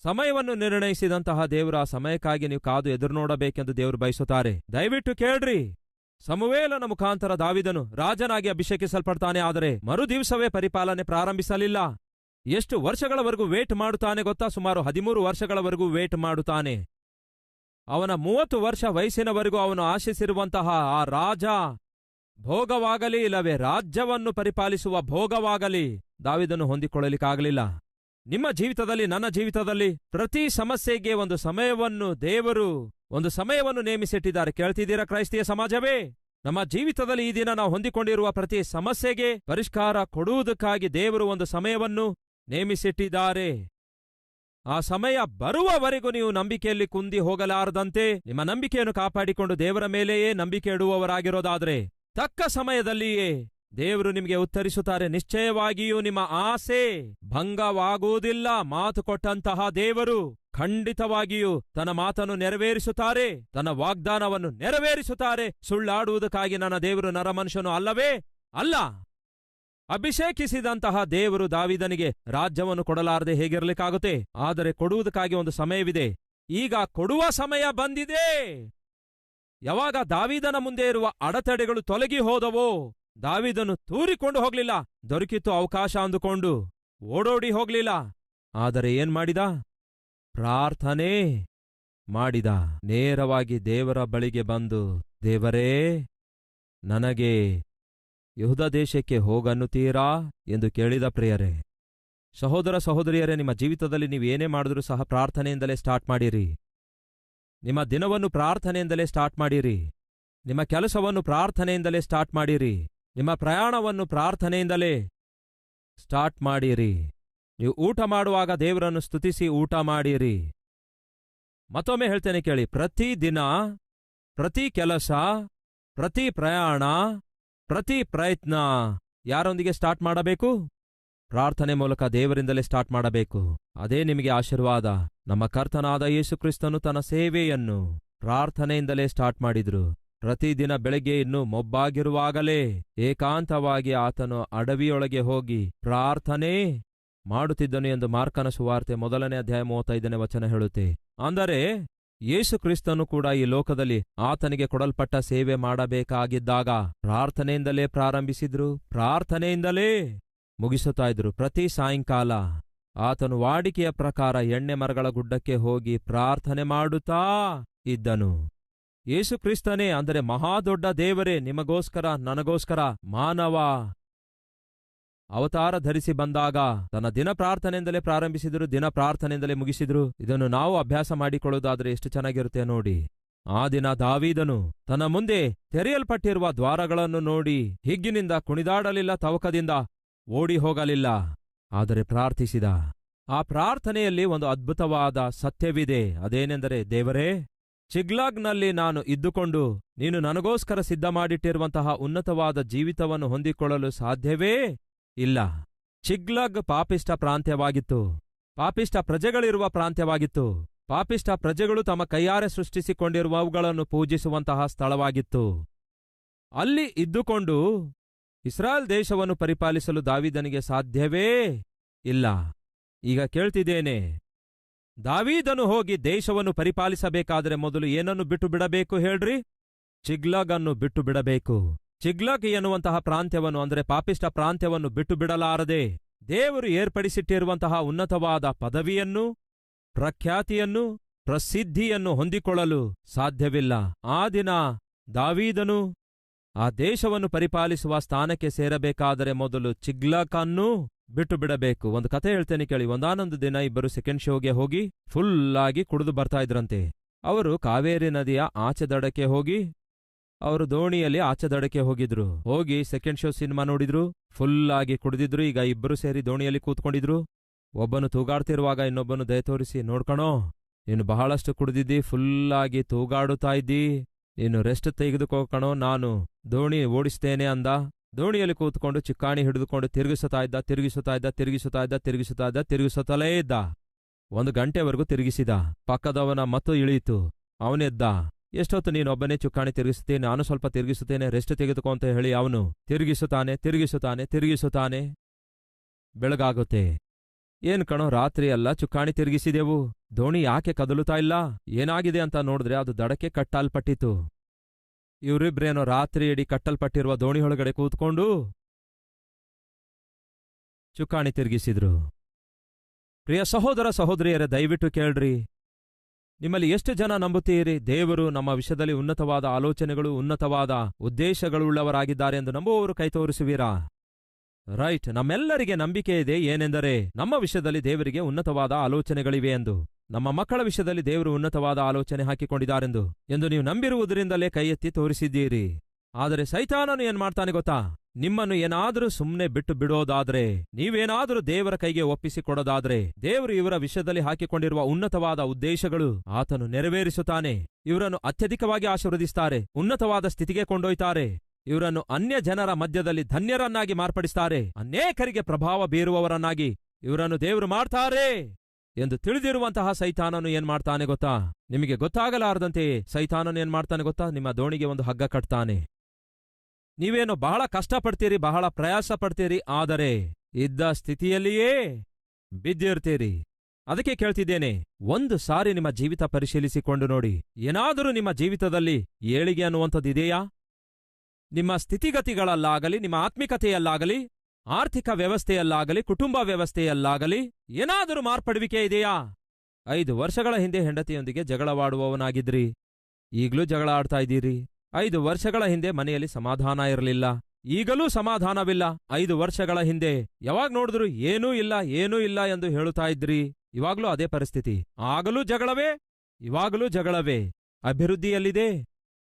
ಸಮಯವನ್ನು ನಿರ್ಣಯಿಸಿದಂತಹ ದೇವರು ಆ ಸಮಯಕ್ಕಾಗಿ ನೀವು ಕಾದು ಎದುರು ನೋಡಬೇಕೆಂದು ದೇವರು ಬಯಸುತ್ತಾರೆ. ದಯವಿಟ್ಟು ಕೇಳ್ರಿ. ಸಮುವೇಲನ ಮುಖಾಂತರ ದಾವಿದನು ರಾಜನಾಗಿ ಅಭಿಷೇಕಿಸಲ್ಪಡ್ತಾನೆ, ಆದರೆ ಮರು ದಿವಸವೇ ಪರಿಪಾಲನೆ ಪ್ರಾರಂಭಿಸಲಿಲ್ಲ. ಎಷ್ಟು ವರ್ಷಗಳವರೆಗೂ ವೇಟ್ ಮಾಡುತ್ತಾನೆ ಗೊತ್ತಾ? ಸುಮಾರು ಹದಿಮೂರು ವರ್ಷಗಳವರೆಗೂ ವೇಟ್ ಮಾಡುತ್ತಾನೆ. ಅವನ ಮೂವತ್ತು ವರ್ಷ ವಯಸ್ಸಿನವರೆಗೂ ಅವನು ಆಶಿಸಿರುವಂತಹ ಆ ರಾಜ ಭೋಗವಾಗಲಿ ಇಲ್ಲವೇ ರಾಜ್ಯವನ್ನು ಪರಿಪಾಲಿಸುವ ಭೋಗವಾಗಲಿ. ದಾವಿದನ್ನು ಹೊಂದಿಕೊಳ್ಳಲಿಕ್ಕಾಗಲಿಲ್ಲ. ನಿಮ್ಮ ಜೀವಿತದಲ್ಲಿ, ನನ್ನ ಜೀವಿತದಲ್ಲಿ ಪ್ರತಿ ಸಮಸ್ಯೆಗೆ ಒಂದು ಸಮಯವನ್ನು ದೇವರು, ಒಂದು ಸಮಯವನ್ನು ನೇಮಿಸಿಟ್ಟಿದ್ದಾರೆ. ಕೇಳ್ತಿದ್ದೀರಾ ಕ್ರೈಸ್ತಿಯ ಸಮಾಜವೇ? ನಮ್ಮ ಜೀವಿತದಲ್ಲಿ ಈ ದಿನ ನಾವು ಹೊಂದಿಕೊಂಡಿರುವ ಪ್ರತಿ ಸಮಸ್ಯೆಗೆ ಪರಿಷ್ಕಾರ ಕೊಡುವುದಕ್ಕಾಗಿ ದೇವರು ಒಂದು ಸಮಯವನ್ನು ನೇಮಿಸಿಟ್ಟಿದ್ದಾರೆ. ಆ ಸಮಯ ಬರುವವರೆಗೂ ನೀವು ನಂಬಿಕೆಯಲ್ಲಿ ಕುಂದಿ ಹೋಗಲಾರದಂತೆ ನಿಮ್ಮ ನಂಬಿಕೆಯನ್ನು ಕಾಪಾಡಿಕೊಂಡು ದೇವರ ಮೇಲೆಯೇ ನಂಬಿಕೆ ಇಡುವವರಾಗಿರೋದಾದ್ರೆ ತಕ್ಕ ಸಮಯದಲ್ಲಿಯೇ ದೇವರು ನಿಮಗೆ ಉತ್ತರಿಸುತ್ತಾರೆ, ನಿಶ್ಚಯವಾಗಿಯೂ ನಿಮ್ಮ ಆಸೆ ಭಂಗವಾಗುವುದಿಲ್ಲ. ಮಾತು ಕೊಟ್ಟಂತಹ ದೇವರು ಖಂಡಿತವಾಗಿಯೂ ತನ್ನ ಮಾತನ್ನು ನೆರವೇರಿಸುತ್ತಾರೆ, ತನ್ನ ವಾಗ್ದಾನವನ್ನು ನೆರವೇರಿಸುತ್ತಾರೆ. ಸುಳ್ಳಾಡುವುದಕ್ಕಾಗಿ ನನ್ನ ದೇವರು ನರಮನುಷ್ಯನು ಅಲ್ಲವೇ? ಅಲ್ಲ. ಅಭಿಷೇಕಿಸಿದಂತಹ ದೇವರು ದಾವಿದನಿಗೆ ರಾಜ್ಯವನ್ನು ಕೊಡಲಾರದೆ ಹೇಗಿರಲಿಕ್ಕಾಗುತ್ತೆ? ಆದರೆ ಕೊಡುವುದಕ್ಕಾಗಿ ಒಂದು ಸಮಯವಿದೆ. ಈಗ ಕೊಡುವ ಸಮಯ ಬಂದಿದೆ. ಯಾವಾಗ ದಾವಿದನ ಮುಂದೆ ಇರುವ ಅಡತಡೆಗಳು ತೊಲಗಿ ಹೋದವೋ ದಾವಿದನು ತೂರಿಕೊಂಡು ಹೋಗ್ಲಿಲ್ಲ. ದೊರಕಿತು ಅವಕಾಶ ಅಂದುಕೊಂಡು ಓಡೋಡಿ ಹೋಗ್ಲಿಲ್ಲ. ಆದರೆ ಏನ್ ಮಾಡಿದ? ಪ್ರಾರ್ಥನೆ ಮಾಡಿದ. ನೇರವಾಗಿ ದೇವರ ಬಳಿಗೆ ಬಂದು, ದೇವರೇ, ನನಗೆ ಯಹುದ ದೇಶಕ್ಕೆ ಹೋಗನ್ನುತ್ತೀರಾ ಎಂದು ಕೇಳಿದ ಪ್ರಿಯರೇ, ಸಹೋದರ ಸಹೋದರಿಯರೇ, ನಿಮ್ಮ ಜೀವಿತದಲ್ಲಿ ನೀವು ಏನೇ ಮಾಡಿದ್ರೂ ಸಹ ಪ್ರಾರ್ಥನೆಯಿಂದಲೇ ಸ್ಟಾರ್ಟ್ ಮಾಡಿರಿ. ನಿಮ್ಮ ದಿನವನ್ನು ಪ್ರಾರ್ಥನೆಯಿಂದಲೇ ಸ್ಟಾರ್ಟ್ ಮಾಡಿರಿ. ನಿಮ್ಮ ಕೆಲಸವನ್ನು ಪ್ರಾರ್ಥನೆಯಿಂದಲೇ ಸ್ಟಾರ್ಟ್ ಮಾಡಿರಿ. ನಿಮ್ಮ ಪ್ರಯಾಣವನ್ನು ಪ್ರಾರ್ಥನೆಯಿಂದಲೇ ಸ್ಟಾರ್ಟ್ ಮಾಡಿರಿ. ನೀವು ಊಟ ಮಾಡುವಾಗ ದೇವರನ್ನು ಸ್ತುತಿಸಿ ಊಟ ಮಾಡಿರಿ. ಮತ್ತೊಮ್ಮೆ ಹೇಳ್ತೇನೆ ಕೇಳಿ, ಪ್ರತಿ ದಿನ, ಪ್ರತಿ ಕೆಲಸ, ಪ್ರತಿ ಪ್ರಯಾಣ, ಪ್ರತಿ ಪ್ರಯತ್ನ ಯಾರೊಂದಿಗೆ ಸ್ಟಾರ್ಟ್ ಮಾಡಬೇಕು? ಪ್ರಾರ್ಥನೆ ಮೂಲಕ ದೇವರಿಂದಲೇ ಸ್ಟಾರ್ಟ್ ಮಾಡಬೇಕು. ಅದೇ ನಿಮಗೆ ಆಶೀರ್ವಾದ. ನಮ್ಮ ಕರ್ತನಾದ ಯೇಸುಕ್ರಿಸ್ತನು ತನ್ನ ಸೇವೆಯನ್ನು ಪ್ರಾರ್ಥನೆಯಿಂದಲೇ ಸ್ಟಾರ್ಟ್ ಮಾಡಿದ್ರು. ಪ್ರತಿದಿನ ಬೆಳಗ್ಗೆ ಇನ್ನೂ ಮೊಬ್ಬಾಗಿರುವಾಗಲೇ ಏಕಾಂತವಾಗಿ ಆತನು ಅಡವಿಯೊಳಗೆ ಹೋಗಿ ಪ್ರಾರ್ಥನೆ ಮಾಡುತ್ತಿದ್ದನು ಎಂದು ಮಾರ್ಕನ ಸುವಾರ್ತೆ ಮೊದಲನೇ ಅಧ್ಯಾಯ ಮೂವತ್ತೈದನೇ ವಚನ ಹೇಳುತ್ತೆ. ಅಂದರೆ ಯೇಸು ಕ್ರಿಸ್ತನು ಕೂಡ ಈ ಲೋಕದಲ್ಲಿ ಆತನಿಗೆ ಕೊಡಲ್ಪಟ್ಟ ಸೇವೆ ಮಾಡಬೇಕಾಗಿದ್ದಾಗ ಪ್ರಾರ್ಥನೆಯಿಂದಲೇ ಪ್ರಾರಂಭಿಸಿದ್ರು, ಪ್ರಾರ್ಥನೆಯಿಂದಲೇ ಮುಗಿಸುತ್ತಾ ಇದ್ರು. ಪ್ರತಿ ಸಾಯಂಕಾಲ ಆತನು ವಾಡಿಕೆಯ ಪ್ರಕಾರ ಎಣ್ಣೆ ಮರಗಳ ಗುಡ್ಡಕ್ಕೆ ಹೋಗಿ ಪ್ರಾರ್ಥನೆ ಮಾಡುತ್ತಾ ಇದ್ದನು. ಯೇಸು ಕ್ರಿಸ್ತನೇ, ಅಂದರೆ ಮಹಾದೊಡ್ಡ ದೇವರೇ, ನಿಮಗೋಸ್ಕರ, ನನಗೋಸ್ಕರ ಮಾನವ ಅವತಾರ ಧರಿಸಿ ಬಂದಾಗ ತನ್ನ ದಿನ ಪ್ರಾರ್ಥನೆಯಿಂದಲೇ ಪ್ರಾರಂಭಿಸಿದ್ರು, ದಿನ ಪ್ರಾರ್ಥನೆಯಿಂದಲೇ ಮುಗಿಸಿದ್ರು. ಇದನ್ನು ನಾವು ಅಭ್ಯಾಸ ಮಾಡಿಕೊಳ್ಳುವುದಾದ್ರೆ ಎಷ್ಟು ಚೆನ್ನಾಗಿರುತ್ತೆ ನೋಡಿ. ಆ ದಿನ ದಾವೀದನು ತನ್ನ ಮುಂದೆ ತೆರೆಯಲ್ಪಟ್ಟಿರುವ ದ್ವಾರಗಳನ್ನು ನೋಡಿ ಹಿಗ್ಗಿನಿಂದ ಕುಣಿದಾಡಲಿಲ್ಲ, ತವಕದಿಂದ ಓಡಿ ಹೋಗಲಿಲ್ಲ ಆದರೆ ಪ್ರಾರ್ಥಿಸಿದ, ಆ ಪ್ರಾರ್ಥನೆಯಲ್ಲಿ ಒಂದು ಅದ್ಭುತವಾದ ಸತ್ಯವಿದೆ. ಅದೇನೆಂದರೆ, ದೇವರೇ, ಚಿಗ್ಲಾಗ್ನಲ್ಲಿ ನಾನು ಇದ್ದುಕೊಂಡು ನೀನು ನನಗೋಸ್ಕರ ಸಿದ್ಧ ಮಾಡಿಟ್ಟಿರುವಂತಹ ಉನ್ನತವಾದ ಜೀವಿತವನ್ನು ಹೊಂದಿಕೊಳ್ಳಲು ಸಾಧ್ಯವೇ ಇಲ್ಲ. ಚಿಗ್ಲಾಗ್ ಪಾಪಿಷ್ಟ ಪ್ರಾಂತ್ಯವಾಗಿತ್ತು. ಪಾಪಿಷ್ಟ ಪ್ರಜೆಗಳಿರುವ ಪ್ರಾಂತ್ಯವಾಗಿತ್ತು. ಪಾಪಿಷ್ಟ ಪ್ರಜೆಗಳು ತಮ್ಮ ಕೈಯಾರೆ ಸೃಷ್ಟಿಸಿಕೊಂಡಿರುವವುಗಳನ್ನು ಪೂಜಿಸುವಂತಹ ಸ್ಥಳವಾಗಿತ್ತು. ಅಲ್ಲಿ ಇದ್ದುಕೊಂಡು ಇಸ್ರಾಯೇಲ್ ದೇಶವನ್ನು ಪರಿಪಾಲಿಸಲು ದಾವಿದನಿಗೆ ಸಾಧ್ಯವೇ ಇಲ್ಲ. ಈಗ ಕೇಳ್ತಿದ್ದೇನೆ, ದಾವೀದನು ಹೋಗಿ ದೇಶವನ್ನು ಪರಿಪಾಲಿಸಬೇಕಾದರೆ ಮೊದಲು ಏನನ್ನು ಬಿಟ್ಟು ಬಿಡಬೇಕು ಹೇಳ್ರಿ? ಚಿಗ್ಲಗನ್ನು ಬಿಟ್ಟು ಬಿಡಬೇಕು ಚಿಗ್ಲಗ್ ಎನ್ನುವಂತಹ ಪ್ರಾಂತ್ಯವನ್ನು ಅಂದರೆ ಪಾಪಿಷ್ಟ ಪ್ರಾಂತ್ಯವನ್ನು ಬಿಟ್ಟು ಬಿಡಲಾರದೆ ದೇವರು ಏರ್ಪಡಿಸಿಟ್ಟಿರುವಂತಹ ಉನ್ನತವಾದ ಪದವಿಯನ್ನು, ಪ್ರಖ್ಯಾತಿಯನ್ನು, ಪ್ರಸಿದ್ಧಿಯನ್ನು ಹೊಂದಿಕೊಳ್ಳಲು ಸಾಧ್ಯವಿಲ್ಲ. ಆ ದಿನ ದಾವೀದನು ಆ ದೇಶವನ್ನು ಪರಿಪಾಲಿಸುವ ಸ್ಥಾನಕ್ಕೆ ಸೇರಬೇಕಾದರೆ ಮೊದಲು ಚಿಗ್ಲಕನ್ನು ಬಿಟ್ಟು ಬಿಡಬೇಕು ಒಂದು ಕಥೆ ಹೇಳ್ತೇನೆ ಕೇಳಿ. ಒಂದಾನೊಂದು ದಿನ ಇಬ್ಬರು ಸೆಕೆಂಡ್ ಶೋಗೆ ಹೋಗಿ ಫುಲ್ ಆಗಿ ಕುಡಿದು ಬರ್ತಾ ಇದ್ರಂತೆ. ಅವರು ಕಾವೇರಿ ನದಿಯ ಆಚೆ ದಡಕ್ಕೆ ಹೋಗಿ, ಅವರು ದೋಣಿಯಲ್ಲಿ ಆಚೆ ದಡಕ್ಕೆ ಹೋಗಿದ್ರು. ಹೋಗಿ ಸೆಕೆಂಡ್ ಶೋ ಸಿನಿಮಾ ನೋಡಿದ್ರು ಫುಲ್ ಆಗಿ ಕುಡಿದಿದ್ರು. ಈಗ ಇಬ್ಬರು ಸೇರಿ ದೋಣಿಯಲ್ಲಿ ಕೂತ್ಕೊಂಡಿದ್ರು. ಒಬ್ಬನು ತೂಗಾಡ್ತಿರುವಾಗ ಇನ್ನೊಬ್ಬನು ದಯ ತೋರಿಸಿ, ನೋಡ್ಕಣೋ, ನೀನು ಬಹಳಷ್ಟು ಕುಡಿದಿದ್ದಿ ಫುಲ್ ಆಗಿ ತೂಗಾಡುತ್ತಾ ಇದ್ದಿ. ನೀನು ರೆಸ್ಟ್ ತೆಗೆದುಕೋಕಣೋ ನಾನು ದೋಣಿ ಓಡಿಸ್ತೇನೆ ಅಂದ. ದೋಣಿಯಲ್ಲಿ ಕೂತ್ಕೊಂಡು ಚಿಕ್ಕಾಣಿ ಹಿಡಿದುಕೊಂಡು ತಿರುಗಿಸುತ್ತಾ ಇದ್ದ ತಿರುಗಿಸುತ್ತಾ ಇದ್ದ ತಿರುಗಿಸುತ್ತಾ ಇದ್ದ ತಿರುಗಿಸುತ್ತಾ ಇದ್ದ, ತಿರುಗಿಸುತ್ತಲೇ ಇದ್ದ. ಒಂದು ಗಂಟೆವರೆಗೂ ತಿರುಗಿಸಿದ. ಪಕ್ಕದವನ ಮತ್ತು ಇಳಿಯಿತು. ಅವನೆದ್ದ ಎಷ್ಟೊತ್ತು ನೀನೊಬ್ಬನೇ ಚುಕ್ಕಾಣಿ ತಿರುಗಿಸುತ್ತೇನೆ ನಾನು ಸ್ವಲ್ಪ ತಿರುಗಿಸುತ್ತೇನೆ ರೆಸ್ಟ್ ತೆಗೆದುಕೋ ಅಂತ ಹೇಳಿ ಅವನು ತಿರುಗಿಸುತ್ತಾನೆ ತಿರುಗಿಸುತ್ತಾನೆ ತಿರುಗಿಸುತ್ತಾನೆ. ಬೆಳಗಾಗುತ್ತೆ. ಏನ್ ಕಣೋ ರಾತ್ರಿ ಎಲ್ಲ ಚುಕ್ಕಾಣಿ ತಿರುಗಿಸಿದೆವು. ದೋಣಿ ಯಾಕೆ ಕದಲುತ್ತಾ ಇಲ್ಲ? ಏನಾಗಿದೆ ಅಂತ ನೋಡಿದ್ರೆ ಅದು ದಡಕ್ಕೆ ಕಟ್ಟಲ್ಪಟ್ಟಿತು. ಇವರಿಬ್ರೇನೋ ರಾತ್ರಿ ಇಡೀ ಕಟ್ಟಲ್ಪಟ್ಟಿರುವ ದೋಣಿಯೊಳಗಡೆ ಕೂತ್ಕೊಂಡು ಚುಕ್ಕಾಣಿ ತಿರುಗಿಸಿದ್ರು. ಪ್ರಿಯ ಸಹೋದರ ಸಹೋದರಿಯರೇ, ದಯವಿಟ್ಟು ಕೇಳ್ರಿ. ನಿಮ್ಮಲ್ಲಿ ಎಷ್ಟು ಜನ ನಂಬುತ್ತೀರಿ? ದೇವರು ನಮ್ಮ ವಿಷಯದಲ್ಲಿ ಉನ್ನತವಾದ ಆಲೋಚನೆಗಳು, ಉನ್ನತವಾದ ಉದ್ದೇಶಗಳುಳ್ಳವರಾಗಿದ್ದಾರೆ ಎಂದು ನಂಬುವವರು ಕೈ ರೈಟ್. ನಮ್ಮೆಲ್ಲರಿಗೆ ನಂಬಿಕೆ ಇದೆ. ಏನೆಂದರೆ ನಮ್ಮ ವಿಷಯದಲ್ಲಿ ದೇವರಿಗೆ ಉನ್ನತವಾದ ಆಲೋಚನೆಗಳಿವೆ ಎಂದು. ನಮ್ಮ ಮಕ್ಕಳ ವಿಷಯದಲ್ಲಿ ದೇವರು ಉನ್ನತವಾದ ಆಲೋಚನೆ ಹಾಕಿಕೊಂಡಿದ್ದಾರೆಂದು. ಎಂದು ನೀವು ನಂಬಿರುವುದರಿಂದಲೇ ಕೈ ತೋರಿಸಿದ್ದೀರಿ. ಆದರೆ ಸೈತಾನನು ಏನ್ ಮಾಡ್ತಾನೆ ಗೊತ್ತಾ? ನಿಮ್ಮನ್ನು ಏನಾದರೂ ಸುಮ್ಮನೆ ಬಿಟ್ಟು ಬಿಡೋದಾದ್ರೆ, ನೀವೇನಾದರೂ ದೇವರ ಕೈಗೆ ಒಪ್ಪಿಸಿಕೊಡೋದಾದ್ರೆ, ದೇವರು ಇವರ ವಿಷಯದಲ್ಲಿ ಹಾಕಿಕೊಂಡಿರುವ ಉನ್ನತವಾದ ಉದ್ದೇಶಗಳು ಆತನು ನೆರವೇರಿಸುತ್ತಾನೆ. ಇವರನ್ನು ಅತ್ಯಧಿಕವಾಗಿ ಆಶೀರ್ವದಿಸ್ತಾರೆ. ಉನ್ನತವಾದ ಸ್ಥಿತಿಗೆ ಕೊಂಡೊಯ್ತಾರೆ. ಇವರನ್ನು ಅನ್ಯ ಜನರ ಮಧ್ಯದಲ್ಲಿ ಧನ್ಯರನ್ನಾಗಿ ಮಾರ್ಪಡಿಸ್ತಾರೆ. ಅನೇಕರಿಗೆ ಪ್ರಭಾವ ಬೀರುವವರನ್ನಾಗಿ ಇವರನ್ನು ದೇವರು ಮಾಡ್ತಾರೆ ಎಂದು ತಿಳಿದಿರುವಂತಹ ಸೈತಾನನು ಏನ್ ಮಾಡ್ತಾನೆ ಗೊತ್ತಾ? ನಿಮಗೆ ಗೊತ್ತಾಗಲಾರದಂತೆ ಸೈತಾನನು ಏನ್ ಮಾಡ್ತಾನೆ ಗೊತ್ತಾ? ನಿಮ್ಮ ದೋಣಿಗೆ ಒಂದು ಹಗ್ಗ ಕಟ್ತಾನೆ. ನೀವೇನು ಬಹಳ ಕಷ್ಟಪಡ್ತೀರಿ, ಬಹಳ ಪ್ರಯಾಸ ಪಡ್ತೀರಿ ಆದರೆ ಇದ್ದ ಸ್ಥಿತಿಯಲ್ಲಿಯೇ ಬಿದ್ದಿರ್ತೀರಿ. ಅದಕ್ಕೆ ಕೇಳ್ತಿದ್ದೇನೆ, ಒಂದು ಸಾರಿ ನಿಮ್ಮ ಜೀವಿತ ಪರಿಶೀಲಿಸಿಕೊಂಡು ನೋಡಿ. ಏನಾದರೂ ನಿಮ್ಮ ಜೀವಿತದಲ್ಲಿ ಏಳಿಗೆ ಅನ್ನುವಂಥದ್ದಿದೆಯಾ ನಿಮ್ಮ ಸ್ಥಿತಿಗತಿಗಳಲ್ಲಾಗಲಿ, ನಿಮ್ಮ ಆತ್ಮಿಕತೆಯಲ್ಲಾಗಲಿ, ಆರ್ಥಿಕ ವ್ಯವಸ್ಥೆಯಲ್ಲಾಗಲಿ, ಕುಟುಂಬ ವ್ಯವಸ್ಥೆಯಲ್ಲಾಗಲಿ, ಏನಾದರೂ ಮಾರ್ಪಡುವಿಕೆ ಇದೆಯಾ? ಐದು ವರ್ಷಗಳ ಹಿಂದೆ ಹೆಂಡತಿಯೊಂದಿಗೆ ಜಗಳವಾಡುವವನಾಗಿದ್ರಿ. ಈಗಲೂ ಜಗಳ ಆಡ್ತಾ ಇದ್ದೀರಿ. ಐದು ವರ್ಷಗಳ ಹಿಂದೆ ಮನೆಯಲ್ಲಿ ಸಮಾಧಾನ ಇರಲಿಲ್ಲ. ಈಗಲೂ ಸಮಾಧಾನವಿಲ್ಲ. ಐದು ವರ್ಷಗಳ ಹಿಂದೆ ಯಾವಾಗ ನೋಡಿದ್ರು ಏನೂ ಇಲ್ಲ ಏನೂ ಇಲ್ಲ ಎಂದು ಹೇಳುತ್ತಾ ಇದ್ರಿ. ಇವಾಗಲೂ ಅದೇ ಪರಿಸ್ಥಿತಿ. ಆಗಲೂ ಜಗಳವೇ? ಇವಾಗಲೂ ಜಗಳವೇ? ಅಭಿವೃದ್ಧಿಯಲ್ಲಿದೆ?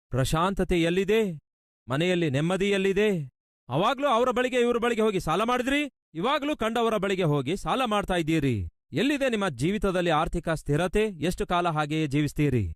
ಪ್ರಶಾಂತತೆ ಎಲ್ಲಿದೆ ಮನೆಯಲ್ಲಿ ನೆಮ್ಮದಿಯಲ್ಲಿದೆ. ಅವಾಗ್ಲೂ ಅವರ ಬಳಿಗೆ ಇವರ ಬಳಿಗೆ ಹೋಗಿ ಸಾಲ ಮಾಡಿದ್ರಿ? ಇವಾಗ್ಲೂ ಕಂಡವರ ಬಳಿಗೆ ಹೋಗಿ ಸಾಲ ಮಾಡ್ತಾ ಇದ್ದೀರಿ. ಎಲ್ಲಿದೆ ನಿಮ್ಮ ಜೀವಿತದಲ್ಲಿ ಆರ್ಥಿಕ ಸ್ಥಿರತೆ? ಎಷ್ಟು ಕಾಲ ಹಾಗೆಯೇ ಜೀವಿಸ್ತೀರಿ?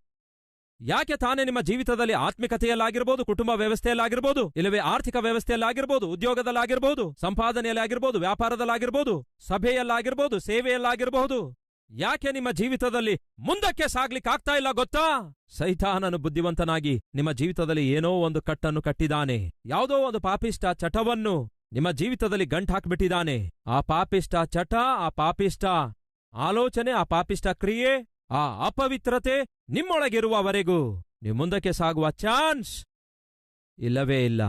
ಯಾಕೆ ತಾನೇ ನಿಮ್ಮ ಜೀವಿತದಲ್ಲಿ ಆತ್ಮಿಕತೆಯಲ್ಲಾಗಿರ್ಬೋದು, ಕುಟುಂಬ ವ್ಯವಸ್ಥೆಯಲ್ಲಾಗಿರ್ಬೋದು, ಇಲ್ಲವೇ ಆರ್ಥಿಕ ವ್ಯವಸ್ಥೆಯಲ್ಲಾಗಿರ್ಬೋದು, ಉದ್ಯೋಗದಲ್ಲಾಗಿರ್ಬೋದು, ಸಂಪಾದನೆಯಲ್ಲಾಗಿರ್ಬೋದು, ವ್ಯಾಪಾರದಲ್ಲಾಗಿರ್ಬೋದು, ಸಭೆಯಲ್ಲಾಗಿರ್ಬೋದು ಸೇವೆಯಲ್ಲಾಗಿರ್ಬಹುದು ಯಾಕೆ ನಿಮ್ಮ ಜೀವಿತದಲ್ಲಿ ಮುಂದಕ್ಕೆ ಸಾಗ್ಲಿಕ್ಕಾಗ್ತಾ ಇಲ್ಲ ಗೊತ್ತಾ? ಸೈತಾನನು ಬುದ್ಧಿವಂತನಾಗಿ ನಿಮ್ಮ ಜೀವಿತದಲ್ಲಿ ಏನೋ ಒಂದು ಕಟ್ಟನ್ನು ಕಟ್ಟಿದಾನೆ ಯಾವುದೋ ಒಂದು ಪಾಪಿಷ್ಟ ಚಟವನ್ನು ನಿಮ್ಮ ಜೀವಿತದಲ್ಲಿ ಗಂಟ್ ಹಾಕ್ಬಿಟ್ಟಿದ್ದಾನೆ. ಆ ಪಾಪಿಷ್ಟ ಚಟ, ಆ ಪಾಪಿಷ್ಟ ಆಲೋಚನೆ, ಆ ಪಾಪಿಷ್ಟ ಕ್ರಿಯೆ, ಆ ಅಪವಿತ್ರತೆ ನಿಮ್ಮೊಳಗಿರುವವರೆಗೂ ನಿಮ್ಮ ಮುಂದಕ್ಕೆ ಸಾಗುವ ಚಾನ್ಸ್ ಇಲ್ಲವೇ ಇಲ್ಲ.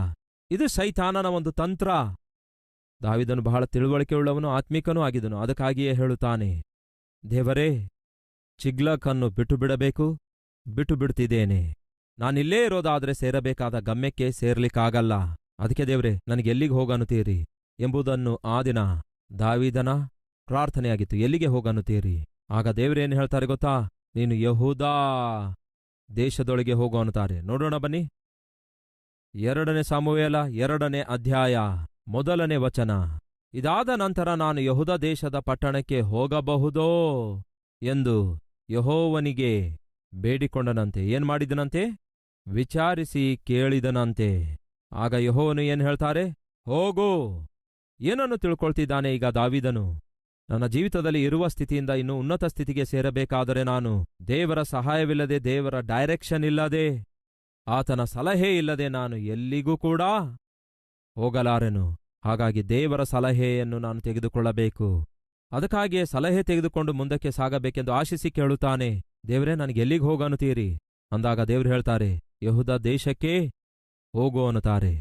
ಇದು ಸೈತಾನನ ಒಂದು ತಂತ್ರ. ದಾವಿದನು ಬಹಳ ತಿಳುವಳಿಕೆಯುಳ್ಳವನು, ಆತ್ಮಿಕನೂ ಆಗಿದನು ಅದಕ್ಕಾಗಿಯೇ ಹೇಳುತ್ತಾನೆ. ದೇವರೇ, ಚಿಗ್ಲಕನ್ನು ಬಿಟ್ಟು ಬಿಡಬೇಕು ಬಿಟ್ಟು ಬಿಡ್ತಿದ್ದೇನೆ ನಾನಿಲ್ಲೇ ಇರೋದಾದ್ರೆ ಸೇರಬೇಕಾದ ಗಮ್ಯಕ್ಕೆ ಸೇರ್ಲಿಕ್ಕಾಗಲ್ಲ. ಅದಕ್ಕೆ ದೇವ್ರೆ, ನನಗೆ ಎಲ್ಲಿಗೆ ಹೋಗನ್ನುತ್ತೀರಿ? ಎಂಬುದನ್ನು ಆ ದಿನ ದಾವಿದನ ಪ್ರಾರ್ಥನೆಯಾಗಿತ್ತು. ಎಲ್ಲಿಗೆ ಹೋಗನ್ನುತ್ತೀರಿ? ಆಗ ದೇವರೇನು ಹೇಳ್ತಾರೆ ಗೊತ್ತಾ? ನೀನು ಯಹೂದಾ ದೇಶದೊಳಗೆ ಹೋಗು ಅನ್ನುತ್ತಾರೆ. ನೋಡೋಣ ಬನ್ನಿ. ಎರಡನೇ ಸಾಮುವೇಲ, ಎರಡನೇ ಅಧ್ಯಾಯ, ಮೊದಲನೇ ವಚನ. ಇದಾದ ನಂತರ ನಾನು ಯಹುದ ದೇಶದ ಪಟ್ಟಣಕ್ಕೆ ಹೋಗಬಹುದೋ ಎಂದು ಯಹೋವನಿಗೆ ಬೇಡಿಕೊಂಡನಂತೆ. ಏನ್ ಮಾಡಿದನಂತೆ? ವಿಚಾರಿಸಿ ಕೇಳಿದನಂತೆ. ಆಗ ಯಹೋವನು ಏನ್ ಹೇಳ್ತಾರೆ? ಹೋಗು. ಏನನ್ನು ತಿಳ್ಕೊಳ್ತಿದ್ದಾನೆ ಈಗ ದಾವಿದನು? ನನ್ನ ಜೀವಿತದಲ್ಲಿ ಇರುವ ಸ್ಥಿತಿಯಿಂದ ಇನ್ನು ಉನ್ನತ ಸ್ಥಿತಿಗೆ ಸೇರಬೇಕಾದರೆ ನಾನು ದೇವರ ಸಹಾಯವಿಲ್ಲದೆ, ದೇವರ ಡೈರೆಕ್ಷನ್ ಇಲ್ಲದೆ, ಆತನ ಸಲಹೆ ಇಲ್ಲದೆ ನಾನು ಎಲ್ಲಿಗೂ ಕೂಡ ಹೋಗಲಾರೆನು. ಹಾಗಾಗಿ ದೇವರ ಸಲಹೆಯನ್ನು ನಾನು ತೆಗೆದುಕೊಳ್ಳಬೇಕು. ಅದಕ್ಕಾಗಿಯೇ ಸಲಹೆ ತೆಗೆದುಕೊಂಡು ಮುಂದಕ್ಕೆ ಸಾಗಬೇಕೆಂದು ಆಶಿಸಿ ಕೇಳುತ್ತಾನೆ. ದೇವರೇ, ನನಗೆ ಎಲ್ಲಿಗೆ ಹೋಗನ್ನುತ್ತೀರಿ ಅಂದಾಗ ದೇವರು ಹೇಳ್ತಾರೆ, ಯಹುದ ದೇಶಕ್ಕೆ ಹೋಗು ಅನ್ನುತ್ತಾರೆ.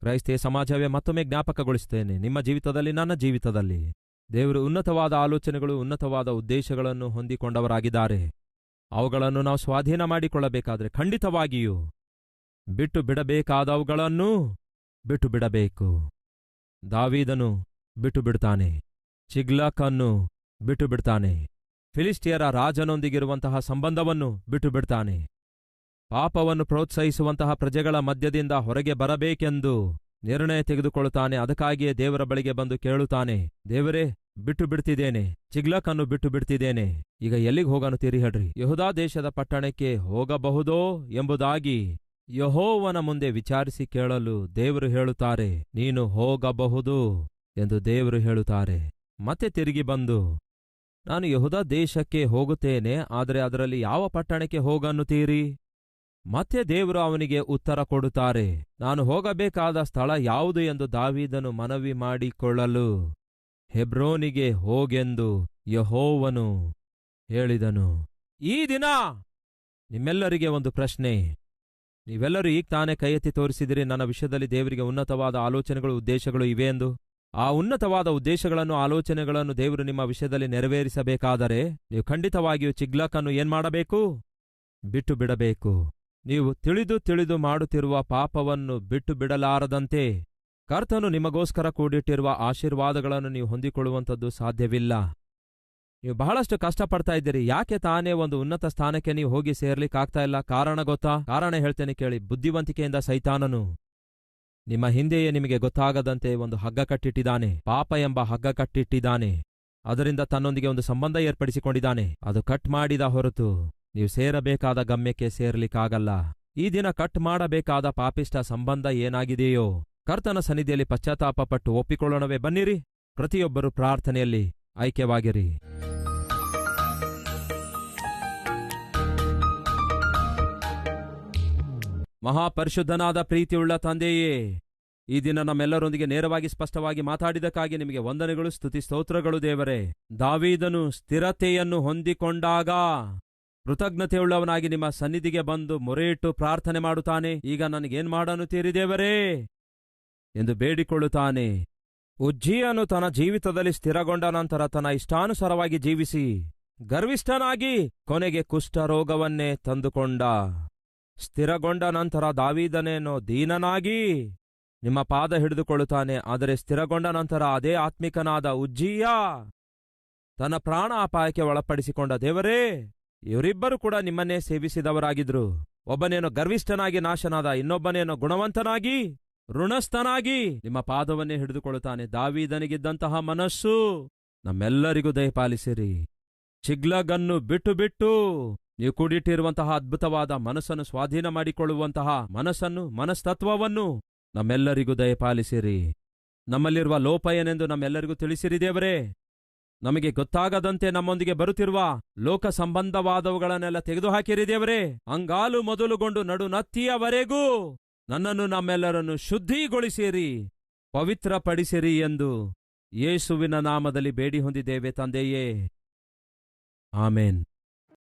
ಕ್ರೈಸ್ತಿಯ ಸಮಾಜವೇ ಮತ್ತೊಮ್ಮೆ ಜ್ಞಾಪಕಗೊಳಿಸುತ್ತೇನೆ, ನಿಮ್ಮ ಜೀವಿತದಲ್ಲಿ, ನನ್ನ ಜೀವಿತದಲ್ಲಿ. ದೇವರು ಉನ್ನತವಾದ ಆಲೋಚನೆಗಳು, ಉನ್ನತವಾದ ಉದ್ದೇಶಗಳನ್ನು ಹೊಂದಿಕೊಂಡವರಾಗಿದ್ದಾರೆ. ಅವುಗಳನ್ನು ನಾವು ಸ್ವಾಧೀನ ಮಾಡಿಕೊಳ್ಳಬೇಕಾದ್ರೆ ಖಂಡಿತವಾಗಿಯೂ ಬಿಟ್ಟು ಬಿಡಬೇಕಾದವುಗಳನ್ನು ಬಿಟ್ಟು ಬಿಡಬೇಕು. ದಾವೀದನು ಬಿಟ್ಟು ಬಿಡ್ತಾನೆ ಚಿಗ್ಲಾಕನ್ನು ಬಿಟ್ಟು ಬಿಡ್ತಾನೆ ಫಿಲಿಸ್ಟಿಯರ ರಾಜನೊಂದಿಗಿರುವಂತಹ ಸಂಬಂಧವನ್ನು ಬಿಟ್ಟು ಬಿಡ್ತಾನೆ ಪಾಪವನ್ನು ಪ್ರೋತ್ಸಾಹಿಸುವಂತಹ ಪ್ರಜೆಗಳ ಮಧ್ಯದಿಂದ ಹೊರಗೆ ಬರಬೇಕೆಂದು ನಿರ್ಣಯ ತೆಗೆದುಕೊಳ್ಳುತ್ತಾನೆ, ಅದಕ್ಕಾಗಿಯೇ ದೇವರ ಬಳಿಗೆ ಬಂದು ಕೇಳುತ್ತಾನೆ, ದೇವರೇ ಬಿಟ್ಟು ಬಿಡ್ತಿದ್ದೇನೆ ಚಿಗ್ಲಕನ್ನು ಬಿಟ್ಟು ಬಿಡ್ತಿದ್ದೇನೆ ಈಗ ಎಲ್ಲಿಗೆ ಹೋಗನ್ನುತ್ತೀರಿ ಹೇಳ್ರಿ. ಯಹುದಾ ದೇಶದ ಪಟ್ಟಣಕ್ಕೆ ಹೋಗಬಹುದೋ ಎಂಬುದಾಗಿ ಯಹೋವನ ಮುಂದೆ ವಿಚಾರಿಸಿ ಕೇಳಲು ದೇವರು ಹೇಳುತ್ತಾರೆ, ನೀನು ಹೋಗಬಹುದು ಎಂದು ದೇವರು ಹೇಳುತ್ತಾರೆ. ಮತ್ತೆ ತಿರುಗಿ ಬಂದು, ನಾನು ಯಹುದ ದೇಶಕ್ಕೆ ಹೋಗುತ್ತೇನೆ, ಆದರೆ ಅದರಲ್ಲಿ ಯಾವ ಪಟ್ಟಣಕ್ಕೆ ಹೋಗನ್ನುತ್ತೀರಿ? ಮತ್ತೆ ದೇವರು ಅವನಿಗೆ ಉತ್ತರ ಕೊಡುತ್ತಾರೆ, ನಾನು ಹೋಗಬೇಕಾದ ಸ್ಥಳ ಯಾವುದು ಎಂದು ದಾವೀದನು ಮನವಿ ಮಾಡಿಕೊಳ್ಳಲು ಹೆಬ್ರೋನಿಗೆ ಹೋಗೆಂದು ಯಹೋವನು ಹೇಳಿದನು. ಈ ದಿನ ನಿಮ್ಮೆಲ್ಲರಿಗೆ ಒಂದು ಪ್ರಶ್ನೆ. ನೀವೆಲ್ಲರೂ ಈಗ ತಾನೇ ಕೈ ಎತ್ತಿ ತೋರಿಸಿದಿರಿ, ನನ್ನ ವಿಷಯದಲ್ಲಿ ದೇವರಿಗೆ ಉನ್ನತವಾದ ಆಲೋಚನೆಗಳು, ಉದ್ದೇಶಗಳು ಇವೆ ಎಂದು. ಆ ಉನ್ನತವಾದ ಉದ್ದೇಶಗಳನ್ನು, ಆಲೋಚನೆಗಳನ್ನು ದೇವರು ನಿಮ್ಮ ವಿಷಯದಲ್ಲಿ ನೆರವೇರಿಸಬೇಕಾದರೆ ನೀವು ಖಂಡಿತವಾಗಿಯೂ ಚಿಗ್ಲಕನ್ನು ಏನ್ ಮಾಡಬೇಕು? ಬಿಟ್ಟು ಬಿಡಬೇಕು. ನೀವು ತಿಳಿದು ತಿಳಿದು ಮಾಡುತ್ತಿರುವ ಪಾಪವನ್ನು ಬಿಟ್ಟು ಬಿಡಲಾರದಂತೆ ಕರ್ತನು ನಿಮಗೋಸ್ಕರ ಕೂಡಿಟ್ಟಿರುವ ಆಶೀರ್ವಾದಗಳನ್ನು ನೀವು ಹೊಂದಿಕೊಳ್ಳುವಂಥದ್ದು ಸಾಧ್ಯವಿಲ್ಲ. ನೀವು ಬಹಳಷ್ಟು ಕಷ್ಟಪಡ್ತಾ ಇದ್ದೀರಿ. ಯಾಕೆ ತಾನೇ ಒಂದು ಉನ್ನತ ಸ್ಥಾನಕ್ಕೆ ನೀವು ಹೋಗಿ ಸೇರ್ಲಿಕ್ಕಾಗ್ತಾ ಇಲ್ಲ? ಕಾರಣ ಗೊತ್ತಾ? ಕಾರಣ ಹೇಳ್ತೇನೆ ಕೇಳಿ. ಬುದ್ಧಿವಂತಿಕೆಯಿಂದ ಸೈತಾನನು ನಿಮ್ಮ ಹಿಂದೆಯೇ ನಿಮಗೆ ಗೊತ್ತಾಗದಂತೆ ಒಂದು ಹಗ್ಗ ಕಟ್ಟಿಟ್ಟಿದ್ದಾನೆ. ಪಾಪ ಎಂಬ ಹಗ್ಗ ಕಟ್ಟಿಟ್ಟಿದ್ದಾನೆ. ಅದರಿಂದ ತನ್ನೊಂದಿಗೆ ಒಂದು ಸಂಬಂಧ ಏರ್ಪಡಿಸಿಕೊಂಡಿದ್ದಾನೆ. ಅದು ಕಟ್ ಮಾಡಿದ ಹೊರತು ನೀವು ಸೇರಬೇಕಾದ ಗಮ್ಯಕ್ಕೆ ಸೇರ್ಲಿಕ್ಕಾಗಲ್ಲ. ಈ ದಿನ ಕಟ್ ಮಾಡಬೇಕಾದ ಪಾಪಿಷ್ಟ ಸಂಬಂಧ ಏನಾಗಿದೆಯೋ? ಕರ್ತನ ಸನ್ನಿಧಿಯಲ್ಲಿ ಪಶ್ಚಾತ್ತಾಪಪಟ್ಟು ಒಪ್ಪಿಕೊಳ್ಳೋಣವೇ ಬನ್ನಿರಿ. ಪ್ರತಿಯೊಬ್ಬರು ಪ್ರಾರ್ಥನೆಯಲ್ಲಿ ಐಕ್ಯವಾಗಿರಿ. ಮಹಾಪರಿಶುದ್ಧನಾದ ಪ್ರೀತಿಯುಳ್ಳ ತಂದೆಯೇ, ಈ ದಿನ ನಮ್ಮೆಲ್ಲರೊಂದಿಗೆ ನೇರವಾಗಿ ಸ್ಪಷ್ಟವಾಗಿ ಮಾತಾಡಿದಕ್ಕಾಗಿ ನಿಮಗೆ ವಂದನೆಗಳು, ಸ್ತುತಿ ಸ್ತೋತ್ರಗಳು ದೇವರೇ. ದಾವೀದನು ಸ್ಥಿರತೆಯನ್ನು ಹೊಂದಿಕೊಂಡಾಗ ಕೃತಜ್ಞತೆಯುಳ್ಳವನಾಗಿ ನಿಮ್ಮ ಸನ್ನಿಧಿಗೆ ಬಂದು ಮೊರೆಯಿಟ್ಟು ಪ್ರಾರ್ಥನೆ ಮಾಡುತ್ತಾನೆ. ಈಗ ನನಗೇನ್ ಮಾಡನ್ನುತ್ತೀರಿ ದೇವರೇ? ಎಂದು ಬೇಡಿಕೊಳ್ಳುತ್ತಾನೆ. ಉಜ್ಜಿಯನು ತನ್ನ ಜೀವಿತದಲ್ಲಿ ಸ್ಥಿರಗೊಂಡ ನಂತರ ತನ್ನ ಇಷ್ಟಾನುಸಾರವಾಗಿ ಜೀವಿಸಿ ಗರ್ವಿಷ್ಠನಾಗಿ ಕೊನೆಗೆ ಕುಷ್ಠರೋಗವನ್ನೇ ತಂದುಕೊಂಡ. ಸ್ಥಿರಗೊಂಡ ನಂತರ ದಾವೀದನೇನೋ ದೀನನಾಗಿ ನಿಮ್ಮ ಪಾದ ಹಿಡಿದುಕೊಳ್ಳುತ್ತಾನೆ, ಆದರೆ ಸ್ಥಿರಗೊಂಡ ನಂತರ ಅದೇ ಆತ್ಮಿಕನಾದ ಉಜ್ಜೀಯ ತನ್ನ ಪ್ರಾಣ ಅಪಾಯಕ್ಕೆ ಒಳಪಡಿಸಿಕೊಂಡ ದೇವರೇ, ಇವರಿಬ್ಬರು ಕೂಡ ನಿಮ್ಮನ್ನೇ ಸೇವಿಸಿದವರಾಗಿದ್ರು. ಒಬ್ಬನೇನೋ ಗರ್ವಿಷ್ಠನಾಗಿ ನಾಶನಾದ, ಇನ್ನೊಬ್ಬನೇನೋ ಗುಣವಂತನಾಗಿ, ಋಣಸ್ಥನಾಗಿ ನಿಮ್ಮ ಪಾದವನ್ನೇ ಹಿಡಿದುಕೊಳ್ಳುತ್ತಾನೆ. ದಾವೀದನಿಗಿದ್ದಂತಹ ಮನಸ್ಸು ನಮ್ಮೆಲ್ಲರಿಗೂ ದಯಪಾಲಿಸಿರಿ. ಚಿಗ್ಲಗನ್ನು ಬಿಟ್ಟು ಬಿಟ್ಟು ನೀವು ಕೂಡಿಟ್ಟಿರುವಂತಹ ಅದ್ಭುತವಾದ ಮನಸ್ಸನ್ನು ಸ್ವಾಧೀನ ಮಾಡಿಕೊಳ್ಳುವಂತಹ ಮನಸ್ಸನ್ನು, ಮನಸ್ತತ್ವವನ್ನು ನಮ್ಮೆಲ್ಲರಿಗೂ ದಯಪಾಲಿಸಿರಿ ನಮ್ಮಲ್ಲಿರುವ ಲೋಪ ಏನೆಂದು ನಮ್ಮೆಲ್ಲರಿಗೂ ತಿಳಿಸಿರಿ ದೇವರೇ. ನಮಗೆ ಗೊತ್ತಾಗದಂತೆ ನಮ್ಮೊಂದಿಗೆ ಬರುತ್ತಿರುವ ಲೋಕ ಸಂಬಂಧವಾದವುಗಳನ್ನೆಲ್ಲ ತೆಗೆದುಹಾಕಿರಿ ದೇವರೇ. ಅಂಗಾಲು ಮೊದಲುಗೊಂಡು ನಡು ನತ್ತಿಯವರೆಗೂ ನನ್ನನ್ನು ನಮ್ಮೆಲ್ಲರನ್ನು ಶುದ್ಧಿಗೊಳಿಸಿರಿ, ಪವಿತ್ರಪಡಿಸಿರಿ ಎಂದು ಯೇಸುವಿನ ನಾಮದಲ್ಲಿ ಬೇಡಿ ಹೊಂದಿದ್ದೇವೆ ತಂದೆಯೇ. ಆಮೇನ್.